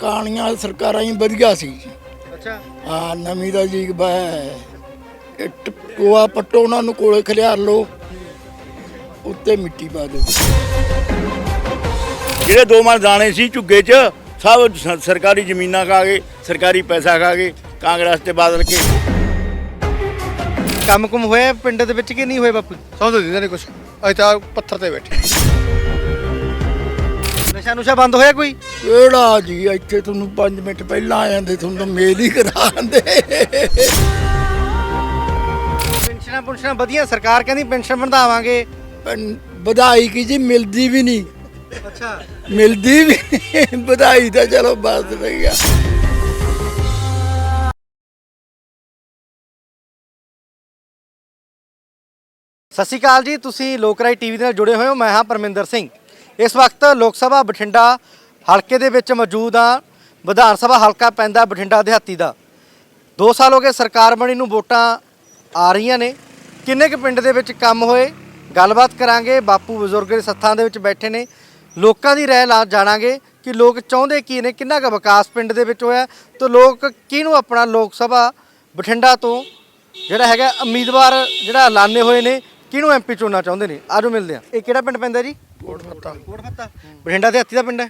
ਪੁਰਕਾਣੀਆਂ ਸਰਕਾਰਾਂ ਹੀ ਵਧੀਆ ਸੀ ਅੱਛਾ। ਆ ਨਵੀਂ ਦਾ ਜੀ ਬੈ ਇੱਟ ਕੋਆ ਪੱਟੋ ਉਹਨਾਂ ਨੂੰ ਕੋਲੇ ਖਲਿਆਰ ਲੋ ਉੱਤੇ ਮਿੱਟੀ ਪਾ ਦਿਓ। ਜਿਹੜੇ ਦੋ ਮਣ ਦਾਣੇ ਸੀ ਝੁੱਗੇ 'ਚ ਸਭ ਸ- ਸਰਕਾਰੀ ਜ਼ਮੀਨਾਂ ਖਾ ਗਏ ਸਰਕਾਰੀ ਪੈਸਾ ਖਾ ਗਏ ਕਾਂਗਰਸ ਤੇ ਬਾਦਲ ਕੇ। ਕੰਮ ਕੁਮ ਹੋਇਆ ਪਿੰਡ ਦੇ ਵਿੱਚ ਕਿ ਨਹੀਂ ਹੋਇਆ ਬਾਪੂ? ਸਮਝ ਦਿੰਦੇ ਨੇ ਕੁਛ। ਅਸੀਂ ਤਾਂ ਪੱਥਰ ਤੇ ਬੈਠੇ। ਨਸ਼ਾ ਨੁਸ਼ਾ ਬੰਦ ਹੋਇਆ ਕੋਈ? ਕਿਹੜਾ ਜੀ ਇੱਥੇ ਤੁਹਾਨੂੰ 5 ਮਿੰਟ ਪਹਿਲਾਂ ਆ ਜਾਂਦੇ ਤੁਹਾਨੂੰ ਤਾਂ ਮੇਲ ਹੀ ਕਰਾ ਦਿੰਦੇ। ਪੈਨਸ਼ਨਾਂ ਪੁਨਸ਼ਨਾਂ ਵਧੀਆ ਸਰਕਾਰ ਕਹਿੰਦੀ ਪੈਨਸ਼ਨ ਵਧਾਵਾਂਗੇ। ਵਧਾਈ ਕੀ ਜੀ ਮਿਲਦੀ ਵੀ ਨਹੀਂ। ਅੱਛਾ। ਮਿਲਦੀ ਵੀ ਨਹੀਂ। ਵਧਾਈ ਤਾਂ ਚਲੋ ਬਸ ਰਹੀ ਆ ਸਤਿ ਸ਼੍ਰੀ ਅਕਾਲ ਜੀ ਤੁਸੀਂ ਲੋਕਰਾਈ ਟੀਵੀ ਦੇ ਨਾਲ ਜੁੜੇ ਹੋਏ ਹੋ ਮੈਂ ਹਾਂ ਪਰਮਿੰਦਰ ਸਿੰਘ। ਇਸ ਵਕਤ ਲੋਕ ਸਭਾ ਬਠਿੰਡਾ ਹਲਕੇ ਦੇ ਵਿੱਚ ਮੌਜੂਦ ਹਾਂ ਵਿਧਾਨ ਸਭਾ ਹਲਕਾ ਪੈਂਦਾ ਬਠਿੰਡਾ ਦਿਹਾਤੀ ਦਾ। 2 ਸਾਲ ਹੋ ਗਏ ਸਰਕਾਰ ਬਣੀ ਨੂੰ ਵੋਟਾਂ ਆ ਰਹੀਆਂ ਨੇ। ਕਿੰਨੇ ਕੁ ਪਿੰਡ ਦੇ ਵਿੱਚ ਕੰਮ ਹੋਏ? ਗੱਲਬਾਤ ਕਰਾਂਗੇ। ਬਾਪੂ ਬਜ਼ੁਰਗ ਦੇ ਸੱਥਾਂ ਦੇ ਵਿੱਚ ਬੈਠੇ ਨੇ। ਲੋਕਾਂ ਦੀ ਰਾਏ ਲਾ ਜਾਣਾਂਗੇ ਕਿ ਲੋਕ ਚਾਹੁੰਦੇ ਕੀ ਨੇ, ਕਿੰਨਾ ਕੁ ਵਿਕਾਸ ਪਿੰਡ ਦੇ ਵਿੱਚ ਹੋਇਆ ਤੇ ਲੋਕ ਕਿਹਨੂੰ ਆਪਣਾ ਲੋਕ ਸਭਾ ਬਠਿੰਡਾ ਤੋਂ ਜਿਹੜਾ ਹੈਗਾ ਉਮੀਦਵਾਰ ਜਿਹੜਾ ਐਲਾਨੇ ਹੋਏ ਨੇ, ਕਿਹਨੂੰ ਐਮਪੀ ਚੁਣਨਾ ਚਾਹੁੰਦੇ ਨੇ? ਆਜੋ ਮਿਲਦੇ ਆ ਇਹ ਕਿਹੜਾ ਪਿੰਡ ਪੈਂਦਾ ਜੀ? ਕੋਟ ਫੱਤਾ ਕੋਟ ਫੱਤਾ ਬਠਿੰਡਾ ਦੇ ਹੱਤੀ ਦਾ ਪਿੰਡ ਹੈ।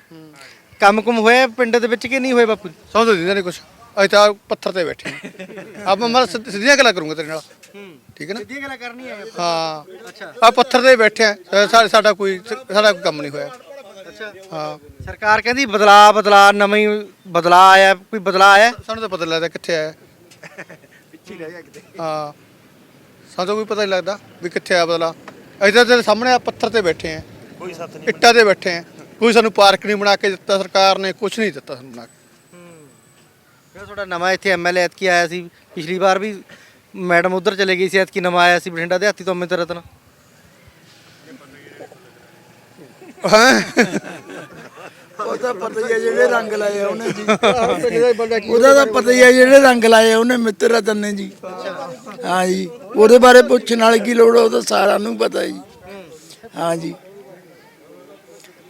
ਕੰਮ ਕੁਮ ਹੋਇਆ ਪਿੰਡ ਦੇ ਵਿੱਚ ਕਿ ਨਹੀਂ ਹੋਇਆ ਬਾਪੂ ਸਮਝ ਦਿੰਦੇ ਨੇ ਕੁਛ। ਅਸੀਂ ਤਾਂ ਪੱਥਰ ਤੇ ਬੈਠੇ ਆਪ ਮੈਂ ਸਿੱਧ- ਸਿੱਧੀਆਂ ਗੱਲਾਂ ਕਰੂੰਗਾ ਤੇਰੇ ਨਾਲ। ਠੀਕ ਹੈ ਨਾ? ਸਿੱਧੀਆਂ ਗੱਲਾਂ ਕਰਨੀ ਹੈ। ਹਾਂ। ਅੱਛਾ ਆ ਪੱਥਰ ਤੇ ਬੈਠੇ ਆ ਸਾਡਾ ਕੋਈ ਸਾਡਾ ਕੋਈ ਕੰਮ ਨਹੀਂ ਹੋਇਆ। ਅੱਛਾ। ਹਾਂ। ਸਰਕਾਰ ਕਹਿੰਦੀ ਬਦਲਾ ਬਦਲਾ ਨਵੀਂ ਬਦਲਾ ਆਇਆ। ਕੋਈ ਬਦਲਾ ਆਇਆ? ਸਾਨੂੰ ਤਾਂ ਪਤਾ ਨਹੀਂ ਲੱਗਦਾ ਕਿੱਥੇ ਆਇਆ। ਪਿੱਛੇ ਰਹਿ ਗਿਆ ਕਿਤੇ। ਹਾਂ। ਸਾਨੂੰ ਤਾਂ ਕੋਈ ਪਤਾ ਨਹੀਂ ਲੱਗਦਾ ਵੀ ਕਿੱਥੇ ਆ ਬਦਲਾ ਅਸੀਂ ਤਾਂ ਤੇਰੇ ਸਾਹਮਣੇ ਆ ਪੱਥਰ ਤੇ ਬੈਠੇ ਆ ਕੋਈ ਸੱਤ ਨਹੀਂ ਇੱਟਾਂ ਤੇ ਬੈਠੇ ਆ। ਕੋਈ ਸਾਨੂੰ ਪਾਰਕ ਨਹੀਂ ਬਣਾ ਕੇ ਦਿੱਤਾ ਸਰਕਾਰ ਨੇ ਕੁਝ ਨਹੀਂ ਦਿੱਤਾ ਸਾਨੂੰ ਬਣਾ ਕੇ। ਜਿਹੜਾ ਤੁਹਾਡਾ ਨਵਾਂ ਇੱਥੇ ਐਮਐਲਏ ਐਤਕੀ ਆਇਆ ਸੀ। ਪਿਛਲੀ ਵਾਰ ਵੀ ਮੈਡਮ ਉਧਰ ਚਲੇ ਗਈ ਸੀ ਐਤਕੀ ਨਵਾਂ ਆਇਆ ਸੀ ਬਠਿੰਡਾ ਦੇ ਹਾਤੀ ਤੋਂ ਅਮਿਤ ਰਤਨ। ਉਹਦਾ ਪਤਾ ਹੀ ਹੈ ਜਿਹੜੇ ਰੰਗ ਲਾਏ ਆ ਉਹਨੇ ਜੀ। ਉਹਦਾ ਤਾਂ ਪਤਾ ਹੀ ਹੈ ਜਿਹੜੇ ਰੰਗ ਲਾਏ ਆ ਉਹਨੇ ਮਿੱਤਰ ਰਤਨ ਨੇ ਜੀ। ਹਾਂ ਜੀ। ਉਹਦੇ ਬਾਰੇ ਪੁੱਛਣ ਵਾਲੀ ਕੀ ਲੋੜ ਉਹ ਤਾਂ ਸਾਰਿਆਂ ਨੂੰ ਪਤਾ ਜੀ ਹਾਂ ਜੀ।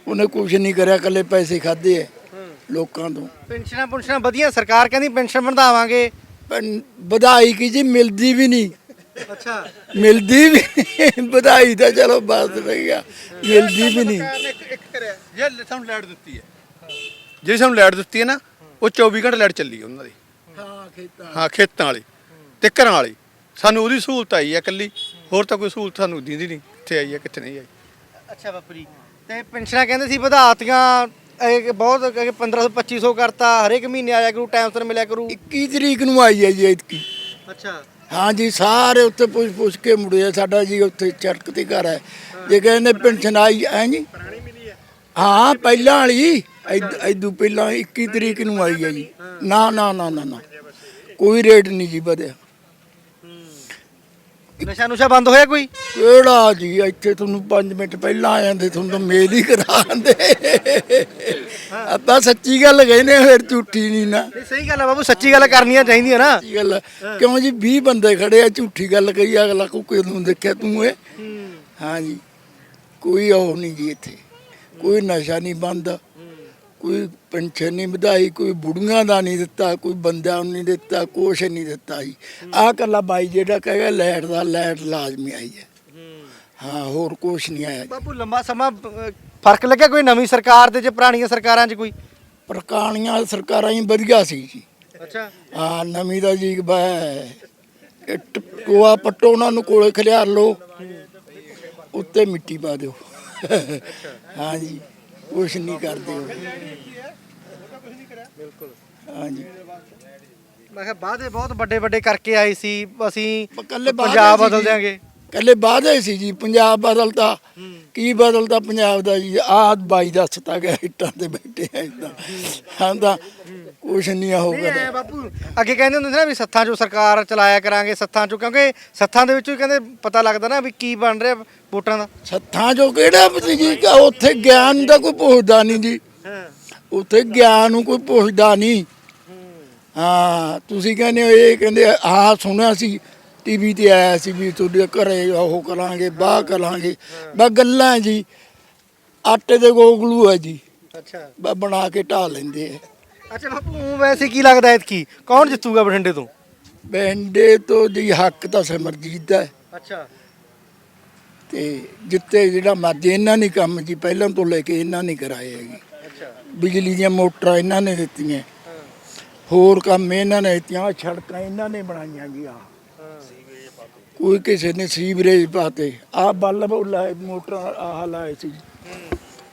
ਉਹਨੇ ਕੁਝ ਨਹੀਂ ਕਰਿਆ ਕੱਲੇ ਪੈਸੇ ਖਾਦੇ ਆ ਲੋਕਾਂ ਤੋਂ। ਪੈਨਸ਼ਨਾਂ ਪੁਨਸ਼ਨਾਂ ਵਧੀਆ ਸਰਕਾਰ ਕਹਿੰਦੀ ਪੈਨਸ਼ਨ ਵਧਾਵਾਂਗੇ। ਵਧਾਈ ਕੀ ਜੀ ਮਿਲਦੀ ਵੀ ਨਹੀਂ। ਅੱਛਾ। ਮਿਲਦੀ ਵੀ ਨਹੀਂ। ਵਧਾਈ ਤਾਂ ਚਲੋ ਬਸ ਰਹੀ ਆ ਮਿਲਦੀ ਵੀ ਨਹੀਂ। ਇੱਕ ਕਰਿਆ ਜੇ ਸਾਨੂੰ ਲਾਈਟ ਦਿੱਤੀ ਹੈ। ਜਿਹੜੀ ਸਾਨੂੰ ਲਾਈਟ ਦਿੱਤੀ ਹੈ ਨਾ ਉਹ 24 ਘੰਟੇ ਲਾਈਟ ਚੱਲੀ ਹੈ ਉਹਨਾਂ ਦੀ। ਹਾਂ ਖੇਤਾਂ ਹਾਂ ਖੇਤਾਂ ਵਾਲੀ ਤੇ ਘਰਾਂ ਵਾਲੀ। ਸਾਨੂੰ ਉਹਦੀ ਸਹੂਲਤ ਆਈ ਹੈ ਇਕੱਲੀ ਹੋਰ ਤਾਂ ਕੋਈ ਸਹੂਲਤ ਸਾਨੂੰ ਦਿੰਦੀ ਨਹੀਂ ਕਿੱਥੇ ਆਈ ਹੈ ਕਿੱਥੇ ਨਹੀਂ ਆਈ। ਅੱਛਾ ਬਾਪੂ ਜੀ। ਤੇ ਪੈਨਸ਼ਨਾਂ ਕਹਿੰਦੇ ਸੀ ਵਧਾਤੀਆਂ ਇਹ ਬਹੁਤ 1500 2500 ਕਰਤਾ ਹਰੇਕ ਮਹੀਨੇ ਆਇਆ ਕਰੂ ਟਾਈਮ ਸਿਰ ਮਿਲਿਆ ਕਰੂ। 21 ਤਰੀਕ ਨੂੰ ਆਈ ਹੈ ਜੀ ਇਤਕੀ ਅੱਛਾ। ਹਾਂ ਜੀ ਸਾਰੇ ਉੱਥੇ ਪੁੱਛ ਪੁੱਛ ਕੇ ਮੁੜੇ ਆ। ਸਾਡਾ ਜੀ ਉੱਥੇ ਚੜਕ ਤੇ ਘਰ ਹੈ। ਜੇ ਕਹਿੰਦੇ ਪੈਨਸ਼ਨ ਆਈ ਹੈ ਜੀ। ਹਾਂ? ਪਹਿਲਾਂ ਵਾਲੀ ਐਦੂ ਪਹਿਲਾਂ 21 ਤਰੀਕ ਨੂੰ ਆਈ ਹੈ ਜੀ। ਨਾ ਨਾ ਨਾ ਨਾ ਨਾ। ਕੋਈ ਰੇਟ ਨਹੀਂ ਜੀ ਵਧਿਆ। ਨਸ਼ਾ ਨੁਸ਼ਾ ਬੰਦ ਹੋਇਆ ਕੋਈ? ਕਿਹੜਾ ਜੀ ਇੱਥੇ ਤੁਹਾਨੂੰ 5 ਮਿੰਟ ਪਹਿਲਾਂ ਆ ਜਾਂਦੇ ਤੁਹਾਨੂੰ ਤਾਂ ਮੇਲ ਹੀ ਕਰਾ ਦਿੰਦੇ ਆਪਾਂ ਸੱਚੀ ਗੱਲ ਕਹਿੰਦੇ ਆ, ਫਿਰ ਝੂਠੀ ਨਹੀਂ ਨਾ। ਨਹੀਂ ਸਹੀ ਗੱਲ ਹੈ ਬਾਬੂ ਸੱਚੀ ਗੱਲ ਕਰਨੀਆਂ ਚਾਹੀਦੀਆਂ ਨਾ। ਸੱਚੀ ਗੱਲ ਆ। ਕਿਉਂ ਜੀ 20 ਬੰਦੇ ਖੜੇ ਆ ਝੂਠੀ ਗੱਲ ਕਹੀ ਅਗਲਾ ਕੋ ਕੋਈ ਨੂੰ ਦੇਖਿਆ ਤੂੰ ਇਹ? ਹਾਂ। ਜੀ। ਕੋਈ ਉਹ ਨਹੀਂ ਜੀ ਇੱਥੇ। ਕੋਈ ਨਸ਼ਾ ਨਹੀਂ ਬੰਦ। ਕੋਈ ਪੈਨਸ਼ਨ ਨਹੀਂ ਵਧਾਈ ਕੋਈ ਬੁੜੀਆਂ ਦਾ ਨਹੀਂ ਦਿੱਤਾ ਕੋਈ ਬੰਦਿਆਂ ਨੂੰ ਨਹੀਂ ਦਿੱਤਾ ਕੁਛ ਨਹੀਂ ਦਿੱਤਾ ਜੀ। ਆਹ ਕੱਲਾ ਬਾਈ ਜਿਹੜਾ ਕਹੇਗਾ ਲੈਟ ਦਾ ਲੈਟ ਲਾਜ਼ਮੀ ਆਈ ਹੈ। ਹਾਂ। ਹੋਰ ਕੁਛ ਨਹੀਂ ਆਇਆ ਜੀ। ਬਾਪੂ ਲੰਬਾ ਸਮਾਂ ਅਹ, ਫ਼ਰਕ ਲੱਗਿਆ ਕੋਈ ਨਵੀਂ ਸਰਕਾਰ ਤੇ ਜੇ ਪੁਰਾਣੀਆਂ ਸਰਕਾਰਾਂ 'ਚ ਕੋਈ? ਪੁਰਕਾਣੀਆਂ ਸਰਕਾਰਾਂ ਹੀ ਵਧੀਆ ਸੀ ਜੀ। ਅੱਛਾ। ਹਾਂ ਨਵੀਂ ਦਾ ਜੀ ਬੈ ਕੋਆ ਪੱਟੋ ਉਹਨਾਂ ਨੂੰ ਕੋਲੇ ਖਲਿਆਰ ਲੋ ਉੱਤੇ ਮਿੱਟੀ ਪਾ ਦਿਓ। ਹਾਂ ਜੀ ਕੁਛ ਨਹੀਂ ਕਰਦੇ ਉਹ। ਹਾਂ ਜੀ ਮੈਂ ਕਿਹਾ ਵਾਅਦੇ ਬਹੁਤ ਵੱਡੇ ਵੱਡੇ ਕਰਕੇ ਆਏ ਸੀ ਅਸੀਂ ਇਕੱਲੇ ਪੰਜਾਬ ਸੀ ਬਦਲ ਜੀ। ਦਿਆਂਗੇ। ਕੱਲੇ ਵਾਅਦੇ ਸੀ ਜੀ ਪੰਜਾਬ ਬਦਲਦਾ ਕੀ ਬਦਲਦਾ ਪੰਜਾਬ ਦਾ ਜੀ? ਆਹ ਬਾਈ ਦੱਸਤਾ ਗਿਆ ਇੱਟਾਂ ਤੇ ਬੈਠੇ ਆ ਇਦਾਂ। ਤਾਂ ਕੁਛ ਨਹੀਂ ਨਹੀਂ ਗਿਆ। ਐ ਬਾਪੂ। ਅੱਗੇ ਕਹਿੰਦੇ ਹੁੰਦੇ ਸੀ ਨਾ ਵੀ ਸੱਥਾਂ 'ਚੋਂ ਸਰਕਾਰ ਚਲਾਇਆ ਕਰਾਂਗੇ ਸੱਥਾਂ 'ਚੋਂ ਕਿਉਂਕਿ ਸੱਥਾਂ ਦੇ ਵਿੱਚੋਂ ਹੀ ਕਹਿੰਦੇ ਪਤਾ ਲੱਗਦਾ ਨਾ ਵੀ ਕੀ ਬਣ ਰਿਹਾ ਵੋਟਾਂ ਦਾ। ਸੱਥਾਂ ਜੋ ਕਿਹੜਾ ਸੀ ਜੀ ਕਿ ਉੱਥੇ ਗਿਆਨ ਦਾ ਕੋਈ ਪੁੱਛਦਾ ਨਹੀਂ ਜੀ। ਹਾਂ। ਉੱਥੇ ਗਿਆਨ ਨੂੰ ਕੋਈ ਪੁੱਛਦਾ ਨਹੀਂ। ਹਾਂ ਤੁਸੀਂ ਕਹਿੰਦੇ ਹੋ ਇਹ ਕਹਿੰਦੇ ਆਹ ਸੁਣਿਆ ਸੀ ਟੀਵੀ ਤੇ ਆਇਆ ਸੀ ਵੀ ਤੁਹਾਡੇ ਘਰੇ ਉਹ ਕਰਾਂਗੇ ਬਾਹ ਕਰਾਂਗੇ। ਬਸ ਗੱਲਾਂ ਜੀ ਆਟੇ ਦੇ ਗੋਗਲੂ ਹੈ ਜੀ। ਅੱਛਾ। ਬਸ ਬਣਾ ਕੇ ਢਾ ਲੈਂਦੇ ਆ। ਅੱਛਾ ਬਾਪੂ ਵੈਸੇ ਕੀ ਲੱਗਦਾ ਐਤਕੀ? ਕੌਣ ਜਿੱਤੂਗਾ ਬਠਿੰਡੇ ਤੋਂ? ਬੈਂਡੇ ਤੋਂ ਜੀ ਹੱਕ ਤਾਂ ਸਿਮਰਜੀਤ ਦਾ ਹੈ। ਅੱਛਾ। ਤੇ ਜਿੱਤੇ ਜਿਹੜਾ ਮਰਜ਼ੀ ਇਹਨਾਂ ਨੇ ਕੰਮ ਜੀ ਪਹਿਲਾਂ ਤੋਂ ਲੈ ਕੇ ਇਹਨਾਂ ਨੇ ਕਰਾਏ ਹੈਗੇ ਬਿਜਲੀ ਦੀਆਂ ਮੋਟਰਾਂ ਇਹਨਾਂ ਨੇ ਦਿੱਤੀਆਂ। ਹੋਰ ਕੰਮ ਇਹਨਾਂ ਨੇ ਦਿੱਤੀਆਂ ਸੜਕਾਂ ਇਹਨਾਂ ਨੇ ਬਣਾਈਆਂ ਜੀ ਆ ਕੋਈ ਕਿਸੇ ਨੇ ਸੀਵਰੇਜ ਪਾਤੇ। ਆ ਬੱਲਬ ਲਾਏ ਮੋਟਰਾਂ ਆਹ ਲਾਏ ਸੀ।